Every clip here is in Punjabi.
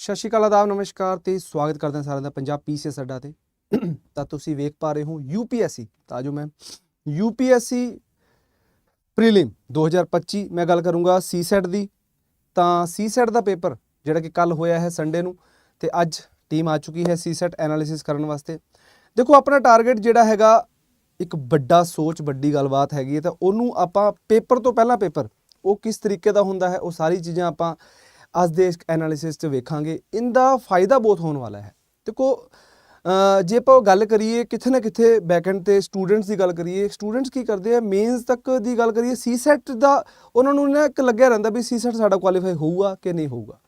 ਸਤਿ ਸ਼੍ਰੀ ਅਕਾਲ, ਆਦਾਬ, ਨਮਸਕਾਰ ਤੇ ਸਵਾਗਤ ਕਰਦੇ ਹਾਂ ਸਾਰਿਆਂ ਦਾ ਪੰਜਾਬ ਪੀਸੀਐਸ ਅੱਡਾ ਤੇ। ਤਾਂ ਤੁਸੀਂ ਵੇਖ ਪਾ ਰਹੇ ਹੋ ਯੂਪੀਐਸਸੀ ਤਾਂ ਜੋ ਮੈਂ ਯੂਪੀਐਸਸੀ ਪ੍ਰੀਲਿਮ 2025 ਮੈਂ ਗੱਲ ਕਰੂੰਗਾ ਸੀਸੈਟ ਦੀ। ਤਾਂ ਸੀਸੈਟ ਦਾ ਪੇਪਰ ਜਿਹੜਾ ਕਿ ਕੱਲ ਹੋਇਆ ਹੈ ਸੰਡੇ ਨੂੰ ਤੇ ਅੱਜ ਟੀਮ ਆ ਚੁੱਕੀ ਹੈ ਸੀਸੈਟ ਐਨਾਲਿਸਿਸ ਕਰਨ ਵਾਸਤੇ। ਦੇਖੋ, ਆਪਣਾ ਟਾਰਗੇਟ ਜਿਹੜਾ ਹੈਗਾ, ਇੱਕ ਵੱਡਾ ਸੋਚ, ਵੱਡੀ ਗੱਲਬਾਤ ਹੈਗੀ ਹੈ, ਤਾਂ ਉਹਨੂੰ ਆਪਾਂ ਪੇਪਰ ਤੋਂ ਪਹਿਲਾਂ ਪੇਪਰ, ਉਹ ਕਿਸ ਤਰੀਕੇ ਦਾ ਹੁੰਦਾ ਹੈ, ਉਹ ਸਾਰੀ ਚੀਜ਼ਾਂ ਆਪਾਂ ਅੱਜ ਦੇ ਇਸ ਐਨਾਲਿਸਿਸ 'ਚ ਵੇਖਾਂਗੇ, ਇਹਦਾ ਫਾਇਦਾ ਬਹੁਤ ਹੋਣ ਵਾਲਾ ਹੈ। ਦੇਖੋ ਜੇ ਆਪਾਂ ਗੱਲ ਕਰੀਏ ਕਿੱਥੇ ਨਾ ਕਿੱਥੇ ਬੈਕਐਂਡ ਤੇ ਸਟੂਡੈਂਟਸ ਦੀ ਗੱਲ ਕਰੀਏ ਸਟੂਡੈਂਟਸ ਕੀ ਕਰਦੇ ਆ ਮੇਨਸ ਤੱਕ ਦੀ ਗੱਲ ਕਰੀਏ ਸੀਸੈਟ ਦਾ ਉਹਨਾਂ ਨੂੰ ਨਾ ਇੱਕ ਲੱਗਿਆ ਰਹਿੰਦਾ ਵੀ ਸੀਸੈਟ ਸਾਡਾ ਕੁਆਲੀਫਾਈ ਹੋਊਗਾ ਕਿ ਨਹੀਂ ਹੋਊਗਾ।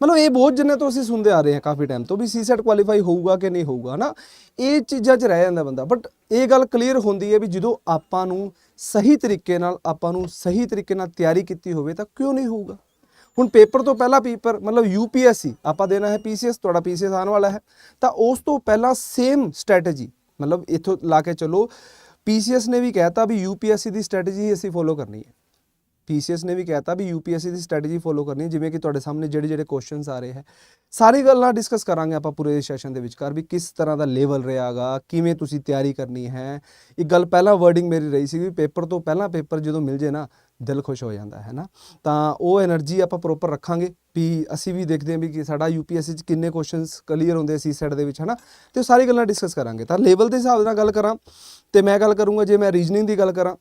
ਮਤਲਬ ਇਹ ਬਹੁਤ ਜਿੰਨੇ ਤੋਂ ਅਸੀਂ ਸੁਣਦੇ ਆ ਰਹੇ ਹਾਂ ਕਾਫੀ ਟਾਈਮ ਤੋਂ ਵੀ ਸੀਸੈਟ ਕੁਆਲੀਫਾਈ ਹੋਊਗਾ ਕਿ ਨਹੀਂ ਹੋਊਗਾ ਨਾ ਇਹ ਚੀਜ਼ਾਂ 'ਚ ਰਹਿ ਜਾਂਦਾ ਬੰਦਾ। ਬਟ ਇਹ ਗੱਲ ਕਲੀਅਰ ਹੁੰਦੀ ਹੈ ਵੀ ਜਦੋਂ ਆਪਾਂ ਨੂੰ ਸਹੀ ਤਰੀਕੇ ਨਾਲ, ਆਪਾਂ ਨੂੰ ਸਹੀ ਤਰੀਕੇ ਨਾਲ ਤਿਆਰੀ ਕੀਤੀ ਹੋਵੇ ਤਾਂ ਕਿਉਂ ਨਹੀਂ ਹੋਊਗਾ? ਹੁਣ ਪੇਪਰ ਤੋਂ ਪਹਿਲਾਂ ਪੇਪਰ, ਮਤਲਬ ਯੂਪੀਐਸਸੀ ਆਪਾਂ ਦੇਣਾ ਹੈ ਪੀਸੀਐਸ ਤੁਹਾਡਾ ਪੀਸੀਐਸ ਆਉਣ ਵਾਲਾ ਹੈ। ਤਾਂ ਉਸ ਤੋਂ ਪਹਿਲਾਂ ਸੇਮ ਸਟ੍ਰੈਟਜੀ ਮਤਲਬ ਇੱਥੋਂ ਲਾ ਕੇ ਚੱਲੋ। ਪੀਸੀਐਸ ਨੇ ਵੀ ਕਹਿਤਾ ਵੀ ਯੂਪੀਐਸਸੀ ਦੀ ਸਟ੍ਰੈਟਜੀ ਅਸੀਂ ਫੋਲੋ ਕਰਨੀ ਹੈ। ਪੀਸੀਐਸ ਨੇ ਵੀ ਕਹਿਤਾ ਵੀ ਯੂਪੀਐਸਸੀ ਦੀ ਸਟ੍ਰੈਟੇਜੀ ਫੋਲੋ ਕਰਨੀ ਜਿਵੇਂ ਕਿ ਤੁਹਾਡੇ ਸਾਹਮਣੇ ਜਿਹੜੇ ਜਿਹੜੇ ਕੁਐਸਚਨਸ ਆ ਰਹੇ ਹੈ। ਸਾਰੀ ਗੱਲਾਂ ਡਿਸਕਸ ਕਰਾਂਗੇ ਆਪਾਂ ਪੂਰੇ ਸੈਸ਼ਨ ਦੇ ਵਿਚਕਾਰ ਵੀ ਕਿਸ ਤਰ੍ਹਾਂ ਦਾ ਲੈਵਲ ਰਿਹਾਗਾ, ਕਿਵੇਂ ਤੁਸੀਂ ਤਿਆਰੀ ਕਰਨੀ ਹੈ। ਇੱਕ ਗੱਲ ਪਹਿਲਾਂ ਵਰਡਿੰਗ ਮੇਰੀ ਰਹੀ ਸੀ ਵੀ ਪੇਪਰ ਤੋਂ ਪਹਿਲਾਂ ਪੇਪਰ ਜਦੋਂ ਮਿਲ ਜੇ ਨਾ, ਦਿਲ ਖੁਸ਼ ਹੋ ਜਾਂਦਾ ਹੈ ਨਾ। ਤਾਂ ਉਹ એનર્ਜੀ ਆਪਾਂ ਪ੍ਰੋਪਰ ਰੱਖਾਂਗੇ ਵੀ ਅਸੀਂ ਵੀ ਦੇਖਦੇ ਹਾਂ ਵੀ ਕਿ ਸਾਡਾ ਯੂਪੀਐਸਸੀ ਚ ਕਿੰਨੇ ਕੁਐਸਚਨਸ ਕਲੀਅਰ ਹੁੰਦੇ ਸੀ ਸੈਟ ਦੇ ਵਿੱਚ, ਹੈ ਨਾ। ਤੇ ਸਾਰੀ ਗੱਲਾਂ ਡਿਸਕਸ ਕਰਾਂਗੇ। ਤਾਂ ਲੈਵਲ ਦੇ ਹਿਸਾਬ ਨਾਲ ਗੱਲ ਕਰਾਂ, ਤੇ ਮੈਂ ਗੱਲ ਕਰੂੰਗਾ, ਜੇ ਮੈਂ ਰੀਜਨਿੰਗ ਦੀ ਗੱਲ ਕਰਾਂ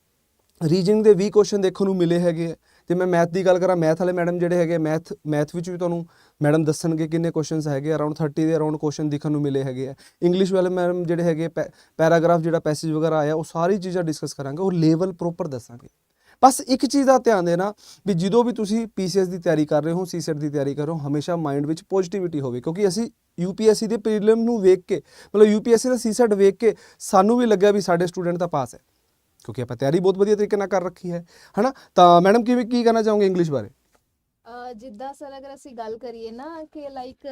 ਰੀਜਨਿੰਗ ਦੇ 20 ਕੁਐਸਚਨ ਦੇਖਣ ਨੂੰ ਮਿਲੇ ਹੈਗੇ ਆ। ਤੇ ਮੈਂ ਮੈਥ ਦੀ ਗੱਲ ਕਰਾਂ ਮੈਥ ਵਾਲੇ ਮੈਡਮ ਜਿਹੜੇ ਹੈਗੇ ਮੈਥ ਮੈਥ ਵਿੱਚ ਵੀ ਤੁਹਾਨੂੰ ਮੈਡਮ ਦੱਸਣਗੇ ਕਿੰਨੇ ਕੁਐਸਚਨਸ ਹੈਗੇ ਅਰਾਊਂਡ 30 ਦੇ ਅਰਾਊਂਡ ਕੁਐਸਚਨ ਦਿਖਣ ਨੂੰ ਮਿਲੇ ਹੈਗੇ ਆ। ਇੰਗਲਿਸ਼ ਵਾਲੇ ਮੈਡਮ ਜਿਹੜੇ ਹੈਗੇ ਪੈਰਾਗ੍ਰਾਫ ਜਿਹੜਾ ਪੈਸੇਜ ਵਗੈਰਾ ਆਇਆ, ਉਹ ਸਾਰੀ ਚੀਜ਼ਾਂ ਡਿਸਕਸ ਕਰਾਂਗੇ, ਉਹ ਲੈਵਲ ਪ੍ਰੋਪਰ ਦੱਸਾਂਗੇ। ਬਸ ਇੱਕ ਚੀਜ਼ ਦਾ ਧਿਆਨ ਦੇਣਾ ਵੀ ਜਦੋਂ ਵੀ ਤੁਸੀਂ ਪੀਸੀਐਸ ਦੀ ਤਿਆਰੀ ਕਰ ਰਹੇ ਹੋ ਸੀਸੈਟ ਦੀ ਤਿਆਰੀ ਕਰ ਰਹੇ ਹੋ, ਹਮੇਸ਼ਾ ਮਾਈਂਡ ਵਿੱਚ ਪੋਜ਼ਿਟਿਵਿਟੀ ਹੋਵੇ, ਕਿਉਂਕਿ ਅਸੀਂ ਯੂਪੀਐਸਸੀ ਦੇ ਪ੍ਰੀਲਿਮ ਨੂੰ ਵੇਖ ਕੇ, ਮਤਲਬ ਯੂਪੀਐਸਸੀ ਦਾ ਸੀਸੈਟ ਵੇਖ ਕੇ ਸਾਨੂੰ ਵੀ ਲੱਗਿਆ ਵੀ ਸਾਡੇ ਸਟੂਡੈਂਟ ਤਾਂ ਪਾਸ ਹੈ। ਕਿਉਂਕਿ ਆਪਾਂ ਤਿਆਰੀ ਬਹੁਤ ਵਧੀਆ ਤਰੀਕੇ ਨਾਲ ਕਰ ਰੱਖੀ ਹੈ, ਹਨਾ? ਤਾਂ ਮੈਡਮ, ਕਿਵੇਂ ਕੀ ਕਹਿਣਾ ਚਾਹੋਗੇ ਇੰਗਲਿਸ਼ ਬਾਰੇ? ਜਿੱਦਾਂ ਸਰ ਅਗਰ ਅਸੀਂ ਗੱਲ ਕਰੀਏ ਨਾ ਕਿ ਲਾਈਕ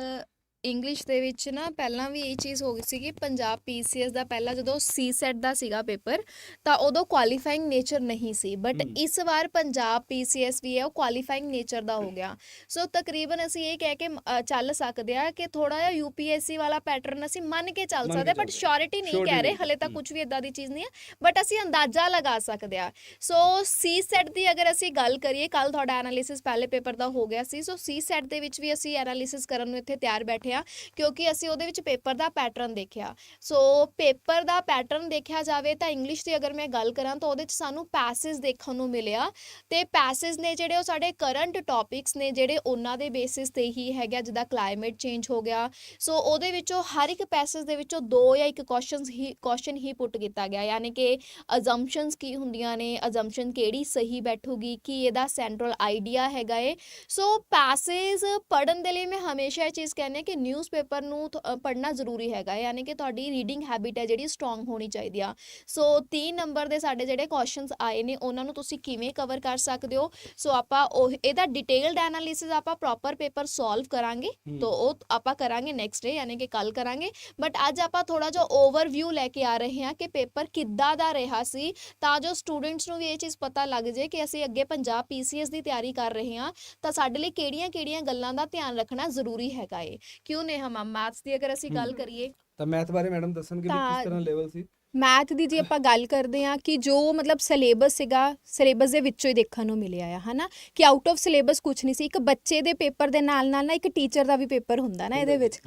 ਇੰਗਲਿਸ਼ ਦੇ ਵਿੱਚ ਨਾ ਪਹਿਲਾਂ ਵੀ ਇਹ ਚੀਜ਼ ਹੋ ਗਈ ਸੀ ਕਿ ਪੰਜਾਬ ਪੀਸੀਐਸ ਦਾ ਪਹਿਲਾਂ ਜਦੋਂ ਸੀ ਸੈਟ ਦਾ ਸੀਗਾ ਪੇਪਰ ਤਾਂ ਉਦੋਂ ਕੁਆਲੀਫਾਈਂਗ ਨੇਚਰ ਨਹੀਂ ਸੀ ਬਟ। ਇਸ ਵਾਰ ਪੰਜਾਬ ਪੀਸੀਐਸ ਵੀ ਹੈ ਉਹ ਕੁਆਲੀਫਾਈਂਗ ਨੇਚਰ ਦਾ ਹੋ ਗਿਆ ਸੋ ਤਕਰੀਬਨ ਅਸੀਂ ਇਹ ਕਹਿ ਕੇ ਚੱਲ ਸਕਦੇ ਆ ਕਿ ਥੋੜਾ ਜਿਹਾ ਯੂਪੀਐਸਸੀ ਵਾਲਾ ਪੈਟਰਨ ਅਸੀਂ ਮੰਨ ਕੇ ਚੱਲ ਸਕਦੇ ਬਟ ਸ਼ੋਰਿਟੀ ਨਹੀਂ ਕਹਿ ਰਹੇ। ਹਲੇ ਤਾਂ। ਕੁਝ ਵੀ ਇਦਾਂ ਦੀ ਚੀਜ਼ ਨਹੀਂ ਹੈ ਬਟ ਅਸੀਂ ਅੰਦਾਜ਼ਾ ਲਗਾ ਸਕਦੇ ਆ ਸੋ ਸੀ ਸੈਟ ਦੀ ਅਗਰ ਅਸੀਂ ਗੱਲ ਕਰੀਏ ਕੱਲ ਤੁਹਾਡਾ ਐਨਾਲਿਸਿਸ ਪਹਿਲੇ ਪੇਪਰ ਦਾ ਹੋ ਗਿਆ ਸੀ ਸੋ ਸੀ ਸੈਟ ਦੇ ਵਿੱਚ ਵੀ ਅਸੀਂ ਐਨਾਲਿਸਿਸ ਕਰਨ ਨੂੰ ਇੱਥੇ ਤਿਆਰ ਬੈਠੇ ਆ ਕਿਉਂਕਿ ਅਸੀਂ ਉਹਦੇ ਵਿੱਚ ਪੇਪਰ ਦਾ ਪੈਟਰਨ ਦੇਖਿਆ। ਸੋ ਪੇਪਰ ਦਾ ਪੈਟਰਨ ਦੇਖਿਆ ਜਾਵੇ ਤਾਂ ਇੰਗਲਿਸ਼ ਦੀ ਅਗਰ ਮੈਂ ਗੱਲ ਕਰਾਂ ਤਾਂ ਉਹਦੇ ਵਿੱਚ ਸਾਨੂੰ ਪੈਸੇਜ ਦੇਖਣ ਨੂੰ ਮਿਲਿਆ। ਤੇ ਪੈਸੇਜ ਨੇ ਜਿਹੜੇ ਉਹ ਸਾਡੇ ਕਰੰਟ ਟੌਪਿਕਸ ਨੇ ਜਿਹੜੇ ਉਹਨਾਂ ਦੇ ਬੇਸਿਸ ਤੇ ਹੀ ਹੈਗਾ ਜਿੱਦਾਂ ਕਲਾਈਮੇਟ ਚੇਂਜ ਹੋ ਗਿਆ। ਸੋ ਉਹਦੇ ਵਿੱਚੋਂ ਹਰ ਇੱਕ ਪੈਸੇਜ ਦੇ ਵਿੱਚੋਂ ਦੋ ਜਾਂ ਇੱਕ ਕੁਐਸਚਨਸ ਹੀ ਕੁਐਸਚਨ ਹੀ ਪੁੱਟ ਕੀਤਾ ਗਿਆ। ਯਾਨੀ ਕਿ ਅਜ਼ੰਪਸ਼ਨਸ ਕੀ ਹੁੰਦੀਆਂ ਨੇ ਅਜ਼ੰਪਸ਼ਨ ਕਿਹੜੀ ਸਹੀ ਬੈਠੂਗੀ, ਕੀ ਇਹਦਾ ਸੈਂਟਰਲ ਆਈਡੀਆ ਹੈਗਾ ਏ। ਸੋ ਪੈਸੇਜ ਪੜਨ ਦੇ ਲਈ ਮੈਂ ਹਮੇਸ਼ਾ ਇਹ ਚੀਜ਼ ਕਹਿੰਦੀ ਕਿ ਨਿਊਜ਼ਪੇਪਰ ਨੂੰ ਪੜਨਾ ਜ਼ਰੂਰੀ ਹੈਗਾ ਯਾਨੀ ਕਿ ਤੁਹਾਡੀ ਰੀਡਿੰਗ ਹੈਬਿਟ ਹੈ ਜਿਹੜੀ ਸਟਰੋਂਗ ਹੋਣੀ ਚਾਹੀਦੀ ਆ। ਸੋ 3 ਨੰਬਰ ਦੇ ਸਾਡੇ ਜਿਹੜੇ ਕੁਐਸਚਨਸ ਆਏ ਨੇ ਉਹਨਾਂ ਨੂੰ ਤੁਸੀਂ ਕਿਵੇਂ ਕਵਰ ਕਰ ਸਕਦੇ ਹੋ? ਸੋ ਆਪਾਂ ਉਹ ਇਹਦਾ ਡਿਟੇਲਡ ਐਨਾਲਿਸਿਸ ਆਪਾਂ ਪ੍ਰੋਪਰ ਪੇਪਰ ਸੋਲਵ ਕਰਾਂਗੇ ਤੋ ਉਹ ਆਪਾਂ ਕਰਾਂਗੇ ਨੈਕਸਟ ਡੇ ਯਾਨੀ ਕਿ ਕੱਲ ਕਰਾਂਗੇ। ਬਟ ਅੱਜ ਆਪਾਂ ਥੋੜਾ ਜਿਹਾ ਓਵਰਵਿਊ ਲੈ ਕੇ ਆ ਰਹੇ ਹਾਂ ਕਿ ਪੇਪਰ ਕਿੱਦਾਂ ਦਾ ਰਿਹਾ ਸੀ ਤਾਂ ਜੋ ਸਟੂਡੈਂਟਸ ਨੂੰ ਵੀ ਇਹ ਚੀਜ਼ ਪਤਾ ਲੱਗ ਜੇ ਕਿ ਅਸੀਂ ਅੱਗੇ ਪੰਜਾਬ ਪੀਸੀਐਸ ਦੀ ਤਿਆਰੀ ਕਰ ਰਹੇ ਹਾਂ ਤਾਂ ਸਾਡੇ ਲਈ ਕਿਹੜੀਆਂ-ਕਿਹੜੀਆਂ ਗੱਲਾਂ ਦਾ ਧਿਆਨ ਰੱਖਣਾ ਜ਼ਰੂਰੀ ਹੈਗਾ ਏ। ਕਿਉਂ ਨੇ ਹਮ ਮੈਥਸ ਦੀ ਅਗਰ ਅਸੀਂ ਗੱਲ। ਕਰੀਏ ਤਾਂ ਮੈਥ ਬਾਰੇ ਮੈਡਮ ਦੱਸਣਗੇ ਵੀ ਤਾਂ- ਕਿਸ ਤਰ੍ਹਾਂ ਲੈਵਲ ਸੀ ਮੈਥ ਦੀ ਜੇ ਆਪਾਂ ਗੱਲ ਕਰਦੇ ਹਾਂ ਕਿ ਜੋ ਮਤਲਬ ਸਿਲੇਬਸ ਸੀਗਾ ਸਿਲੇਬਸ ਦੇ ਵਿੱਚੋਂ ਹੀ ਦੇਖਣ ਨੂੰ ਮਿਲਿਆ ਆ ਹਨਾ? ਕਿ ਆਊਟ ਆਫ ਸਿਲੇਬਸ ਕੁਝ ਨਹੀਂ ਸੀ ਇੱਕ ਬੱਚੇ ਦੇ ਪੇਪਰ ਦੇ ਨਾਲ ਨਾਲ ਨਾ ਇੱਕ ਟੀਚਰ ਦਾ ਵੀ ਪੇਪਰ ਹੁੰਦਾ ਨਾ ਇਹਦੇ ਵਿੱਚ।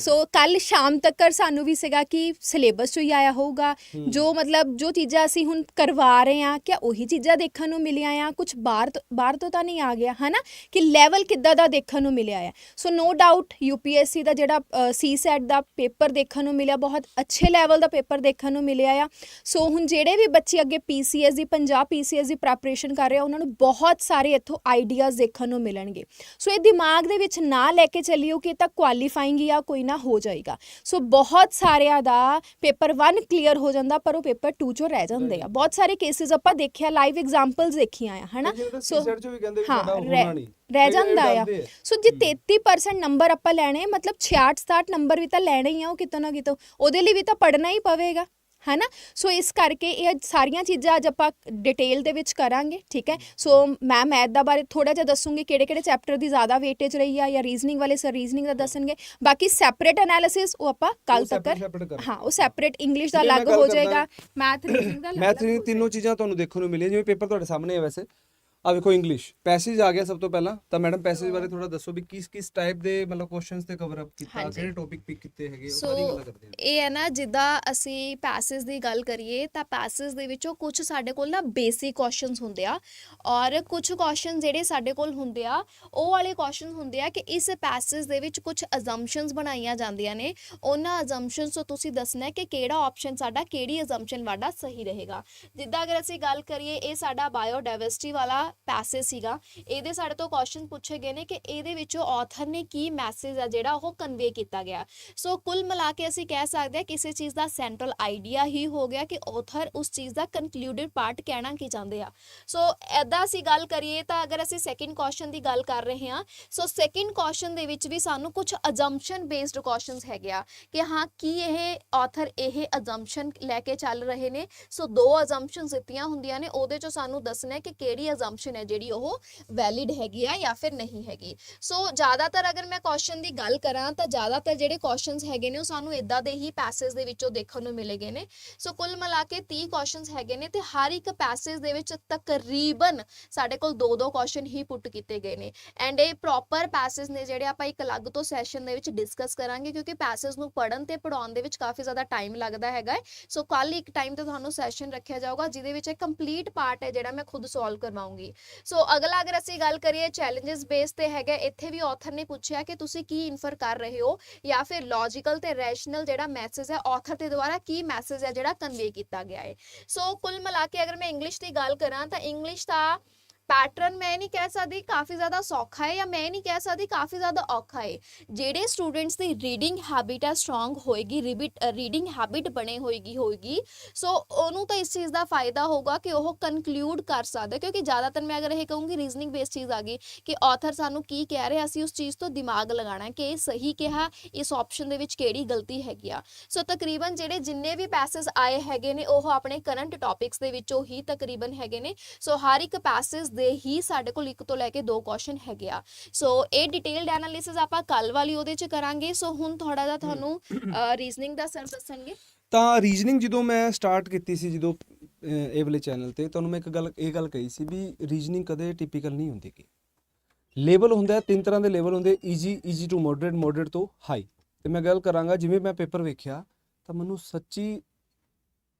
ਸੋ ਕੱਲ ਸ਼ਾਮ ਤੱਕ ਸਾਨੂੰ ਵੀ ਸੀਗਾ ਕਿ ਸਿਲੇਬਸ ਚੋਂ ਹੀ ਆਇਆ ਹੋਊਗਾ। ਜੋ ਮਤਲਬ ਜੋ ਚੀਜ਼ਾਂ ਅਸੀਂ ਹੁਣ ਕਰਵਾ ਰਹੇ ਹਾਂ ਕਿ ਉਹੀ ਚੀਜ਼ਾਂ ਦੇਖਣ ਨੂੰ ਮਿਲੀਆਂ ਆ ਕੁਝ ਬਾਹਰ ਬਾਹਰ ਤੋਂ ਤਾਂ ਨਹੀਂ ਆ ਗਿਆ ਹਨਾ? ਕਿ ਲੈਵਲ ਕਿੱਦਾਂ ਦਾ ਦੇਖਣ ਨੂੰ ਮਿਲਿਆ ਆ। ਸੋ ਨੋ ਡਾਊਟ ਯੂਪੀਐਸਸੀ ਦਾ ਜਿਹੜਾ ਸੀ ਸੈਟ ਦਾ ਪੇਪਰ ਦੇਖਣ ਨੂੰ ਮਿਲਿਆ ਬਹੁਤ ਅੱਛੇ ਲੈਵਲ ਦਾ ਪੇਪਰ ਦੇਖਣ ਨੂੰ ਮਿਲਿਆ ਆ। ਸੋ ਹੁਣ ਜਿਹੜੇ ਵੀ ਬੱਚੇ ਅੱਗੇ ਪੀਸੀਐਸ ਦੀ ਪੰਜਾਬ ਪੀਸੀਐਸ ਦੀ ਪ੍ਰੈਪਰੇਸ਼ਨ ਕਰ ਰਹੇ ਆ ਉਹਨਾਂ ਨੂੰ ਬਹੁਤ ਸਾਰੇ ਇੱਥੋਂ ਆਈਡੀਆਜ਼ ਦੇਖਣ ਨੂੰ ਮਿਲਣਗੇ। ਸੋ ਇਹ ਦਿਮਾਗ ਦੇ ਵਿੱਚ ਨਾ ਲੈ ਕੇ ਚੱਲਿਓ ਕਿ ਤਾਂ ਕੁਆਲੀਫਾਈਂਗ ਜਾਂ ਕੋਈ ਨਾ ਹੋ ਜਾਏਗਾ। ਸੋ ਬਹੁਤ ਸਾਰਿਆਂ ਦਾ ਪੇਪਰ 1 ਕਲੀਅਰ ਹੋ ਜਾਂਦਾ ਪਰ ਉਹ ਪੇਪਰ 2 ਚੋਂ ਰਹਿ ਜਾਂਦੇ ਆ। ਬਹੁਤ ਸਾਰੇ ਕੇਸਿਸ ਆਪਾਂ ਦੇਖਿਆ ਲਾਈਵ ਐਗਜ਼ਾਮਪਲਸ ਦੇਖੀਆਂ ਆ ਹਨਾ? ਸੋ ਵੀ ਕਹਿੰਦੇ ਵੀ ਸਾਡਾ ਰਹਿ- ਹੋਣਾ ਨਹੀਂ। ਰਹਿ ਕਈ ਜਾਂਦਾ ਆ। ਸੋ ਜੇ ਹਮ। 33% ਨੰਬਰ ਆਪਾਂ ਲੈਣੇ ਮਤਲਬ 66 67 ਨੰਬਰ ਵੀ ਤਾਂ ਲੈਣੇ ਹੀ ਆ ਉਹ ਕਿਤੋਂ ਨਾ ਕਿਤੋਂ। ਉਹਦੇ ਲਈ ਵੀ ਤਾਂ ਪੜਨਾ ਹੀ ਪਵੇਗਾ। ਹਨਾ? ਸੋ ਇਸ ਕਰਕੇ ਇਹ ਸਾਰੀਆਂ ਚੀਜ਼ਾਂ ਅੱਜ ਆਪਾਂ ਡਿਟੇਲ ਦੇ ਵਿੱਚ ਕਰਾਂਗੇ ਠੀਕ ਹੈ? ਸੋ ਮੈਂ ਮੈਥ ਦਾ ਬਾਰੇ ਥੋੜਾ ਜਿਹਾ ਦੱਸੂਗੀ ਕਿਹੜੇ ਕਿਹੜੇ ਚੈਪਟਰ ਦੀ ਜ਼ਿਆਦਾ ਵੇਟੇਜ ਰਹੀ ਆ ਜਾਂ ਰੀਜ਼ਨਿੰਗ ਵਾਲੇ ਸਰ ਰੀਜ਼ਨਿੰਗ ਦਾ ਦੱਸਣਗੇ। ਬਾਕੀ ਸੈਪਰੇਟ ਐਨਾਲਿਸਿਸ ਉਹ ਆਪਾਂ ਕੱਲ ਤੱਕ ਹਾਂ ਉਹ ਸੈਪਰੇਟ ਇੰਗਲਿਸ਼ ਦਾ ਅਲੱਗ ਹੋ ਜਾਏਗਾ। ਮੈਥ ਰੀਜ਼ਨਿੰਗ ਦਾ ਮੈਥ ਹੋ ਤਿੰਨੋਂ ਚੀਜ਼ਾਂ ਤੁਹਾਨੂੰ ਦੇਖਣ ਨੂੰ ਮਿਲੀਆਂ ਜਿਵੇਂ ਪੇਪਰ ਤੁਹਾਡੇ ਸਾਹਮਣੇ ਹੈ ਵੈਸੇ। ਆ ਵੇਖੋ ਇੰਗਲਿਸ਼ ਪੈਸੇਜ ਆ ਗਿਆ ਸਭ ਤੋਂ ਪਹਿਲਾਂ ਤਾਂ ਮੈਡਮ ਪੈਸੇਜ ਬਾਰੇ ਥੋੜਾ ਦੱਸੋ ਵੀ ਕਿਸ ਕਿਸ ਟਾਈਪ ਦੇ ਮਤਲਬ ਕੁਐਸਚਨਸ ਤੇ ਕਵਰ ਅਪ ਕੀਤਾ ਹਾਂਜੀ। ਕਿਹੜੇ ਟੌਪਿਕ ਪਿਕ ਕੀਤੇ ਹੈਗੇ ਉਹ ਸੋ ਸਾਰੀ ਗੱਲਾਂ ਕਰਦੇ ਹਾਂ ਇਹ ਹੈ ਨਾ ਜਿੱਦਾਂ ਅਸੀਂ ਪੈਸੇਜ ਦੀ ਗੱਲ ਕਰੀਏ ਤਾਂ ਪੈਸੇਜ ਦੇ ਵਿੱਚੋਂ ਕੁਝ ਸਾਡੇ ਕੋਲ ਨਾ ਬੇਸਿਕ ਕੁਐਸਚਨਸ ਹੁੰਦੇ ਆ ਔਰ ਕੁਝ ਕੁਐਸਚਨ ਜਿਹੜੇ ਸਾਡੇ ਕੋਲ ਹੁੰਦੇ ਆ ਉਹ ਵਾਲੇ ਕੁਐਸਚਨ ਹੁੰਦੇ ਆ ਕਿ ਇਸ ਪੈਸੇਜ ਦੇ ਵਿੱਚ ਕੁਝ ਅਜ਼ੰਪਸ਼ਨਸ ਬਣਾਈਆਂ ਜਾਂਦੀਆਂ ਨੇ। ਉਹਨਾਂ ਅਜ਼ੰਪਸ਼ਨਸ ਤੋਂ ਤੁਸੀਂ ਦੱਸਣਾ ਹੈ ਕਿ ਕਿਹੜਾ ਆਪਸ਼ਨ ਸਾਡਾ ਕਿਹੜੀ ਅਜ਼ੰਪਸ਼ਨ ਵਾਡਾ ਸਹੀ ਰਹੇਗਾ। ਜਿੱਦਾਂ ਅਗਰ ਅਸੀਂ ਗੱਲ ਕਰੀਏ ਇਹ ਸਾਡਾ ਬਾਇਓਡਾਇਵਰਸਿਟੀ ਵਾਲਾ ਪੈਸੇ ਸੀਗਾ। ਇਹਦੇ ਸਾਡੇ ਤੋਂ ਕੁਐਸਚਨ ਪੁੱਛੇ ਗਏ ਨੇ ਕਿ ਇਹਦੇ ਵਿੱਚੋਂ ਆਥਰ ਨੇ ਕੀ ਮੈਸੇਜ ਆ ਜਿਹੜਾ ਉਹ ਕਨਵੇ ਕੀਤਾ ਗਿਆ। ਸੋ ਕੁੱਲ ਮਿਲਾ ਕੇ ਅਸੀਂ ਕਹਿ ਸਕਦੇ ਹਾਂ ਕਿਸੇ ਚੀਜ਼ ਦਾ ਸੈਂਟਰਲ ਆਈਡੀਆ ਹੀ ਹੋ ਗਿਆ ਕਿ ਆਥਰ ਉਸ ਚੀਜ਼ ਦਾ ਕਨਕਲੂਡਡ ਪਾਰਟ ਕਹਿਣਾ ਕੀ ਚਾਹੁੰਦੇ ਆ। ਸੋ ਐਦਾਂ ਅਸੀਂ ਗੱਲ ਕਰੀਏ ਤਾਂ ਅਗਰ ਅਸੀਂ ਸੈਕਿੰਡ ਕੁਐਸਚਨ ਦੀ ਗੱਲ ਕਰ ਰਹੇ ਹਾਂ ਸੋ ਸੈਕਿੰਡ ਕੁਐਸਚਨ ਦੇ ਵਿੱਚ ਵੀ ਸਾਨੂੰ ਕੁਝ ਅਜੰਪਸ਼ਨ ਬੇਸਡ ਕੁਐਸਚਨਸ ਹੈਗੇ ਆ ਕਿ ਹਾਂ, ਕੀ ਇਹ ਆਥਰ ਇਹ ਅਜੰਪਸ਼ਨ ਲੈ ਕੇ ਚੱਲ ਰਹੇ ਨੇ। ਸੋ ਦੋ ਅਜੰਪਸ਼ਨਸ ਦਿੱਤੀਆਂ ਹੁੰਦੀਆਂ ਨੇ, ਉਹਦੇ ਚੋਂ ਸਾਨੂੰ ਦੱਸਣਾ ਹੈ ਕਿ ਕਿਹੜੀ ਅਜੰਪਸ਼ਨ ਹੈ ਜਿਹੜੀ ਉਹ ਵੈਲਿਡ ਹੈਗੀ ਆ ਜਾਂ ਫਿਰ ਨਹੀਂ ਹੈਗੀ। ਸੋ ਜ਼ਿਆਦਾਤਰ ਅਗਰ ਮੈਂ ਕੁਐਸਚਨ ਦੀ ਗੱਲ ਕਰਾਂ, ਤਾਂ ਜ਼ਿਆਦਾਤਰ ਜਿਹੜੇ ਕੁਐਸਚਨਸ ਹੈਗੇ ਨੇ, ਉਹ ਸਾਨੂੰ ਇਦਾਂ ਦੇ ਹੀ ਪੈਸੇਜ ਦੇ ਵਿੱਚੋਂ ਦੇਖਣ ਨੂੰ ਮਿਲੇਗੇ ਨੇ। ਸੋ ਕੁੱਲ ਮਿਲਾ ਕੇ 30 ਕੁਐਸਚਨਸ ਹੈਗੇ ਨੇ ਤੇ ਹਰ ਇੱਕ ਪੈਸੇਜ ਦੇ ਵਿੱਚ ਤਕਰੀਬਨ ਸਾਡੇ ਕੋਲ ਦੋ ਦੋ ਕੁਐਸਚਨ ਹੀ ਪੁੱਟ ਕੀਤੇ ਗਏ ਨੇ। ਐਂਡ ਇਹ ਪ੍ਰੋਪਰ ਪੈਸੇਜ ਨੇ ਜਿਹੜੇ ਆਪਾਂ ਇੱਕ ਅਲੱਗ ਤੋਂ ਸੈਸ਼ਨ ਦੇ ਵਿੱਚ ਡਿਸਕਸ ਕਰਾਂਗੇ, ਕਿਉਂਕਿ ਪੈਸੇਜ ਨੂੰ ਪੜਨ ਤੇ ਪੜਾਉਣ ਦੇ ਵਿੱਚ ਕਾਫੀ ਜ਼ਿਆਦਾ ਟਾਈਮ ਲੱਗਦਾ ਹੈਗਾ ਸੋ ਕੱਲ ਇੱਕ ਟਾਈਮ ਤੇ ਤੁਹਾਨੂੰ ਸੈਸ਼ਨ ਰੱਖਿਆ ਜਾਊਗਾ, ਜਿਹਦੇ ਵਿੱਚ ਇਹ ਕੰਪਲੀਟ ਪਾਰਟ ਹੈ ਜਿਹੜਾ ਮੈਂ ਖੁਦ ਸੋਲਵ ਕਰਵਾਉਂਗੀ। ਸੋ ਅਗਲਾ ਅਗਰ ਅਸੀਂ ਗੱਲ ਕਰੀਏ ਚੈਲੰਜਸ ਬੇਸ ਤੇ ਹੈਗਾ, ਇੱਥੇ ਵੀ ਆਥਰ ਨੇ ਪੁੱਛਿਆ ਕਿ ਤੁਸੀਂ ਕੀ ਇਨਫਰ ਕਰ ਰਹੇ ਹੋ ਜਾਂ ਫਿਰ ਲੌਜੀਕਲ ਤੇ ਰੈਸ਼ਨਲ ਜਿਹੜਾ ਮੈਸੇਜ ਹੈ ਆਥਰ ਦੇ ਦੁਆਰਾ ਕੀ ਮੈਸੇਜ ਹੈ ਜਿਹੜਾ ਕਨਵੇ ਕੀਤਾ ਗਿਆ ਹੈ। ਸੋ ਕੁੱਲ ਮਿਲਾ ਕੇ ਅਗਰ ਮੈਂ ਇੰਗਲਿਸ਼ ਦੀ ਗੱਲ ਕਰਾਂ ਤਾਂ ਇੰਗਲਿਸ਼ ਦਾ ਪੈਟਰਨ ਮੈਂ ਨਹੀਂ ਕਹਿ ਸਕਦੀ ਕਾਫੀ ਜ਼ਿਆਦਾ ਸੌਖਾ ਹੈ ਜਾਂ ਮੈਂ ਨਹੀਂ ਕਹਿ ਸਕਦੀ ਕਾਫੀ ਜ਼ਿਆਦਾ ਔਖਾ ਹੈ। ਜਿਹੜੇ ਸਟੂਡੈਂਟਸ ਦੀ ਰੀਡਿੰਗ ਹੈਬਿਟ ਆ ਸਟਰੋਂਗ ਹੋਏਗੀ ਰਿਬਿਟ ਰੀਡਿੰਗ ਹੈਬਿਟ ਬਣੇ ਹੋਏਗੀ ਹੋਏਗੀ, ਸੋ ਉਹਨੂੰ ਤਾਂ ਇਸ ਚੀਜ਼ ਦਾ ਫਾਇਦਾ ਹੋਊਗਾ ਕਿ ਉਹ ਕਨਕਲੂਡ ਕਰ ਸਕਦਾ ਕਿਉਂਕਿ ਜ਼ਿਆਦਾਤਰ ਮੈਂ ਅਗਰ ਇਹ ਕਹੂੰਗੀ ਰੀਜ਼ਨਿੰਗ ਬੇਸਡ ਚੀਜ਼ ਆ ਗਈ ਕਿ ਆਥਰ ਸਾਨੂੰ ਕੀ ਕਹਿ ਰਿਹਾ, ਅਸੀਂ ਉਸ ਚੀਜ਼ ਤੋਂ ਦਿਮਾਗ ਲਗਾਉਣਾ ਕਿ ਇਹ ਸਹੀ ਕਿਹਾ, ਇਸ ਆਪਸ਼ਨ ਦੇ ਵਿੱਚ ਕਿਹੜੀ ਗਲਤੀ ਹੈਗੀ ਆ। ਸੋ ਤਕਰੀਬਨ ਜਿਹੜੇ ਜਿੰਨੇ ਵੀ ਪੈਸੇਜ ਆਏ ਹੈਗੇ ਨੇ, ਉਹ ਆਪਣੇ ਕਰੰਟ ਟੌਪਿਕਸ ਦੇ ਵਿੱਚੋਂ ਹੀ ਤਕਰੀਬਨ ਹੈਗੇ ਨੇ। ਸੋ ਹਰ ਇੱਕ ਪੈਸੇਜ ਦੇ ਹੀ ਸਾਡੇ ਕੋਲ ਇੱਕ ਤੋਂ ਲੈ ਕੇ ਦੋ ਕੁਐਸਚਨ ਹੈਗੇ ਆ। ਸੋ ਇਹ ਡਿਟੇਲਡ ਐਨਾਲਿਸਿਸ ਆਪਾਂ ਕੱਲ ਵਾਲੀ ਉਹਦੇ ਚ ਕਰਾਂਗੇ। ਸੋ ਹੁਣ ਥੋੜਾ ਜਿਹਾ ਤੁਹਾਨੂੰ ਰੀਜ਼ਨਿੰਗ ਦਾ ਸਰ ਦੱਸਣਗੇ ਤਾਂ ਰੀਜ਼ਨਿੰਗ ਜਦੋਂ ਮੈਂ ਸਟਾਰਟ ਕੀਤੀ ਸੀ, ਜਦੋਂ ਇਹ ਵਾਲੇ ਚੈਨਲ ਤੇ, ਤੁਹਾਨੂੰ ਮੈਂ ਇੱਕ ਗੱਲ, ਇਹ ਗੱਲ ਕਹੀ ਸੀ ਵੀ ਰੀਜ਼ਨਿੰਗ ਕਦੇ ਟਿਪੀਕਲ ਨਹੀਂ ਹੁੰਦੀ ਕਿ ਲੈਵਲ ਹੁੰਦਾ ਹੈ ਤਿੰਨ ਤਰ੍ਹਾਂ ਦੇ ਲੈਵਲ ਹੁੰਦੇ easy easy to moderate moderate ਤੋਂ ਹਾਈ ਤੇ ਮੈਂ ਗੱਲ ਕਰਾਂਗਾ, ਜਿਵੇਂ ਮੈਂ ਪੇਪਰ ਵੇਖਿਆ, ਤਾਂ ਮੈਨੂੰ ਸੱਚੀ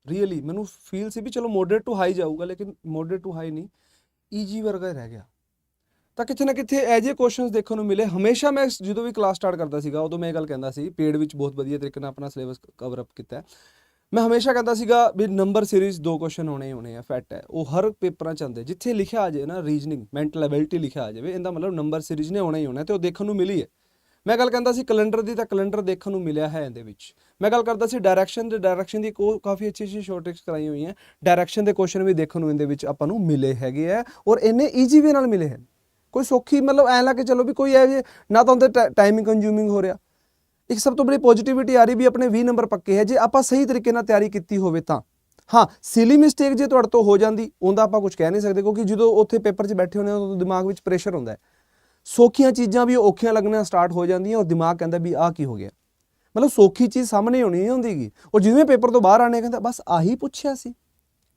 ਰੀਅਲੀ ਮੈਨੂੰ ਫੀਲ ਸੀ ਵੀ ਚਲੋ ਮੋਡਰੇਟ ਟੂ ਹਾਈ ਜਾਊਗਾ, ਲੇਕਿਨ ਮੋਡਰੇਟ ਟੂ ਹਾਈ ਨਹੀਂ। ਈਜੀ ਵਰਗਾ ਹੀ ਰਹਿ ਗਿਆ। ਤਾਂ ਕਿਤੇ ਨਾ ਕਿਤੇ ਐਜੇ ਜਿਹੇ ਕੁਐਸਚਨਸ ਦੇਖਣ ਨੂੰ ਮਿਲੇ। ਹਮੇਸ਼ਾ ਮੈਂ ਜਦੋਂ ਵੀ ਕਲਾਸ ਸਟਾਰਟ ਕਰਦਾ ਸੀਗਾ, ਉਦੋਂ ਮੈਂ ਇਹ ਗੱਲ ਕਹਿੰਦਾ ਸੀ ਪੇਡ ਵਿੱਚ ਬਹੁਤ ਵਧੀਆ ਤਰੀਕੇ ਨਾਲ ਆਪਣਾ ਸਿਲੇਬਸ ਕਵਰ ਅਪ ਕੀਤਾ ਮੈਂ ਹਮੇਸ਼ਾ ਕਹਿੰਦਾ ਸੀਗਾ ਵੀ ਨੰਬਰ ਸੀਰੀਜ਼ ਦੋ ਕੁਐਸਚਨ ਹੋਣੇ ਹੀ ਹੋਣੇ ਆ ਫੈਕਟ ਹੈ। ਉਹ ਹਰ ਪੇਪਰਾਂ ਚ ਆਉਂਦੇ। ਜਿੱਥੇ ਲਿਖਿਆ ਆ ਜਾਏ ਨਾ ਰੀਜ਼ਨਿੰਗ ਮੈਂਟਲ ਐਬਿਲਿਟੀ ਲਿਖਿਆ ਆ ਜਾਵੇ, ਇਹਦਾ ਮਤਲਬ ਨੰਬਰ ਸੀਰੀਜ਼ ਨੇ ਹੋਣਾ ਹੀ ਹੋਣਾ ਤੇ ਉਹ ਦੇਖਣ ਨੂੰ ਮਿਲੀ ਹੈ। ਮੈਂ ਗੱਲ ਕਹਿੰਦਾ ਸੀ ਕੈਲੰਡਰ ਦੀ, ਤਾਂ ਕੈਲੰਡਰ ਦੇਖਣ ਨੂੰ ਮਿਲਿਆ ਹੈ ਇਹਦੇ ਵਿੱਚ। ਮੈਂ ਗੱਲ ਕਰਦਾ ਸੀ ਡਾਇਰੈਕਸ਼ਨ ਦੇ ਡਾਇਰੈਕਸ਼ਨ ਦੀ ਕੋ ਕਾਫੀ ਅੱਛੀ ਅੱਛੀ ਸ਼ੋਰਟ ਟ੍ਰਿਕਸ ਕਰਾਈ ਹੋਈ ਡਾਇਰੈਕਸ਼ਨ ਦੇ ਕੁਐਸਚਨ ਵੀ ਦੇਖਣ ਨੂੰ ਇਹਦੇ ਵਿੱਚ ਆਪਾਂ ਨੂੰ ਮਿਲੇ ਹੈਗੇ ਆ, ਔਰ ਇੰਨੇ ਈਜ਼ੀ ਵੇ ਨਾਲ ਮਿਲੇ ਹਨ। ਕੋਈ ਸੌਖੀ ਮਤਲਬ ਐ ਲਾ ਕੇ ਚਲੋ ਵੀ ਕੋਈ ਐ ਜੇ, ਨਾ ਤਾਂ ਉਹਦੇ ਟਾਈਮਿੰਗ ਕੰਜ਼ਿਊਮਿੰਗ ਹੋ ਰਿਹਾ। ਇੱਕ ਸਭ ਤੋਂ ਬੜੀ ਪੋਜ਼ਿਟਿਵਿਟੀ ਆ ਰਹੀ ਵੀ ਆਪਣੇ 20 ਨੰਬਰ ਪੱਕੇ ਹੈ। ਜੇ ਆਪਾਂ ਸਹੀ ਤਰੀਕੇ ਨਾਲ ਤਿਆਰੀ ਕੀਤੀ ਹੋਵੇ ਤਾਂ। ਹਾਂ ਸਿਲੀ ਮਿਸਟੇਕ ਜੇ ਤੁਹਾਡੇ ਤੋਂ ਹੋ ਜਾਂਦੀ, ਉਹਦਾ ਆਪਾਂ ਕੁਝ ਕਹਿ ਨਹੀਂ ਸਕਦੇ, ਕਿਉਂਕਿ ਜਦੋਂ ਉੱਥੇ ਪੇਪਰ 'ਚ ਬੈਠੇ ਹੁੰਦੇ ਹਾਂ ਉਦੋਂ ਦਿਮਾਗ ਵਿੱਚ ਪ੍ਰੈਸ਼ਰ ਹੁੰਦਾ ਹੈ। ਸੌਖੀਆਂ ਚੀਜ਼ਾਂ ਵੀ ਔਖੀਆਂ ਲੱਗਣੀਆਂ ਸਟਾਰਟ ਹੋ ਜਾਂਦੀਆਂ ਔਰ ਦਿਮਾਗ ਕਹਿੰਦਾ ਵੀ ਆਹ ਕੀ ਹੋ ਗਿਆ। ਮਤਲਬ ਸੌਖੀ ਚੀਜ਼ ਸਾਹਮਣੇ ਹੋਣੀ ਨਹੀਂ ਹੁੰਦੀਗੀ ਔਰ ਜਿਵੇਂ ਪੇਪਰ ਤੋਂ ਬਾਹਰ ਆਣੇ ਕਹਿੰਦਾ ਬਸ ਆਹੀ ਪੁੱਛਿਆ ਸੀ।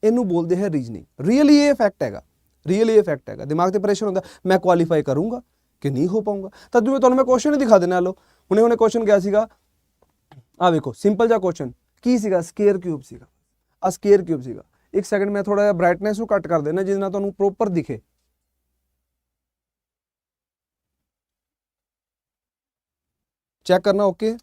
ਇਹਨੂੰ ਬੋਲਦੇ ਹੈ ਰੀਜਨਿੰਗ ਰੀਅਲੀ ਇਹ ਫੈਕਟ ਹੈਗਾ। ਰੀਅਲੀ ਇਹ ਫੈਕਟ ਹੈਗਾ। ਦਿਮਾਗ ਤੇ ਪ੍ਰੈਸ਼ਰ ਹੁੰਦਾ, ਮੈਂ ਕੁਆਲੀਫਾਈ ਕਰੂੰਗਾ ਕਿ ਨਹੀਂ ਹੋ ਪਾਊਂਗਾ। ਤਾਂ ਜਿਵੇਂ ਤੁਹਾਨੂੰ ਮੈਂ ਕੁਐਸਚਨ ਹੀ ਦਿਖਾ ਦੇਣਾ ਲੋ ਹੁਣੇ ਹੁਣੇ ਕੁਐਸਚਨ ਕਿਹਾ ਸੀਗਾ। ਆ ਵੇਖੋ ਸਿੰਪਲ ਜਿਹਾ ਕੁਐਸਚਨ ਕੀ ਸੀਗਾ? ਸਕੁਅਰ ਕਿਊਬ ਸੀਗਾ। ਆ ਸਕੁਅਰ ਕਿਊਬ ਸੀਗਾ। ਇੱਕ ਸੈਕਿੰਡ ਮੈਂ ਥੋੜਾ ਜਿਹਾ ਬ੍ਰਾਈਟਨੈਸ ਨੂੰ ਘੱਟ ਕਰ ਦੇਣਾ ਜਿਹਦੇ ਨਾਲ ਤੁਹਾਨੂੰ ਪ੍ਰੋਪਰ ਦਿਖੇ। ਚੈੱਕ ਕਰਨਾ ਓਕੇ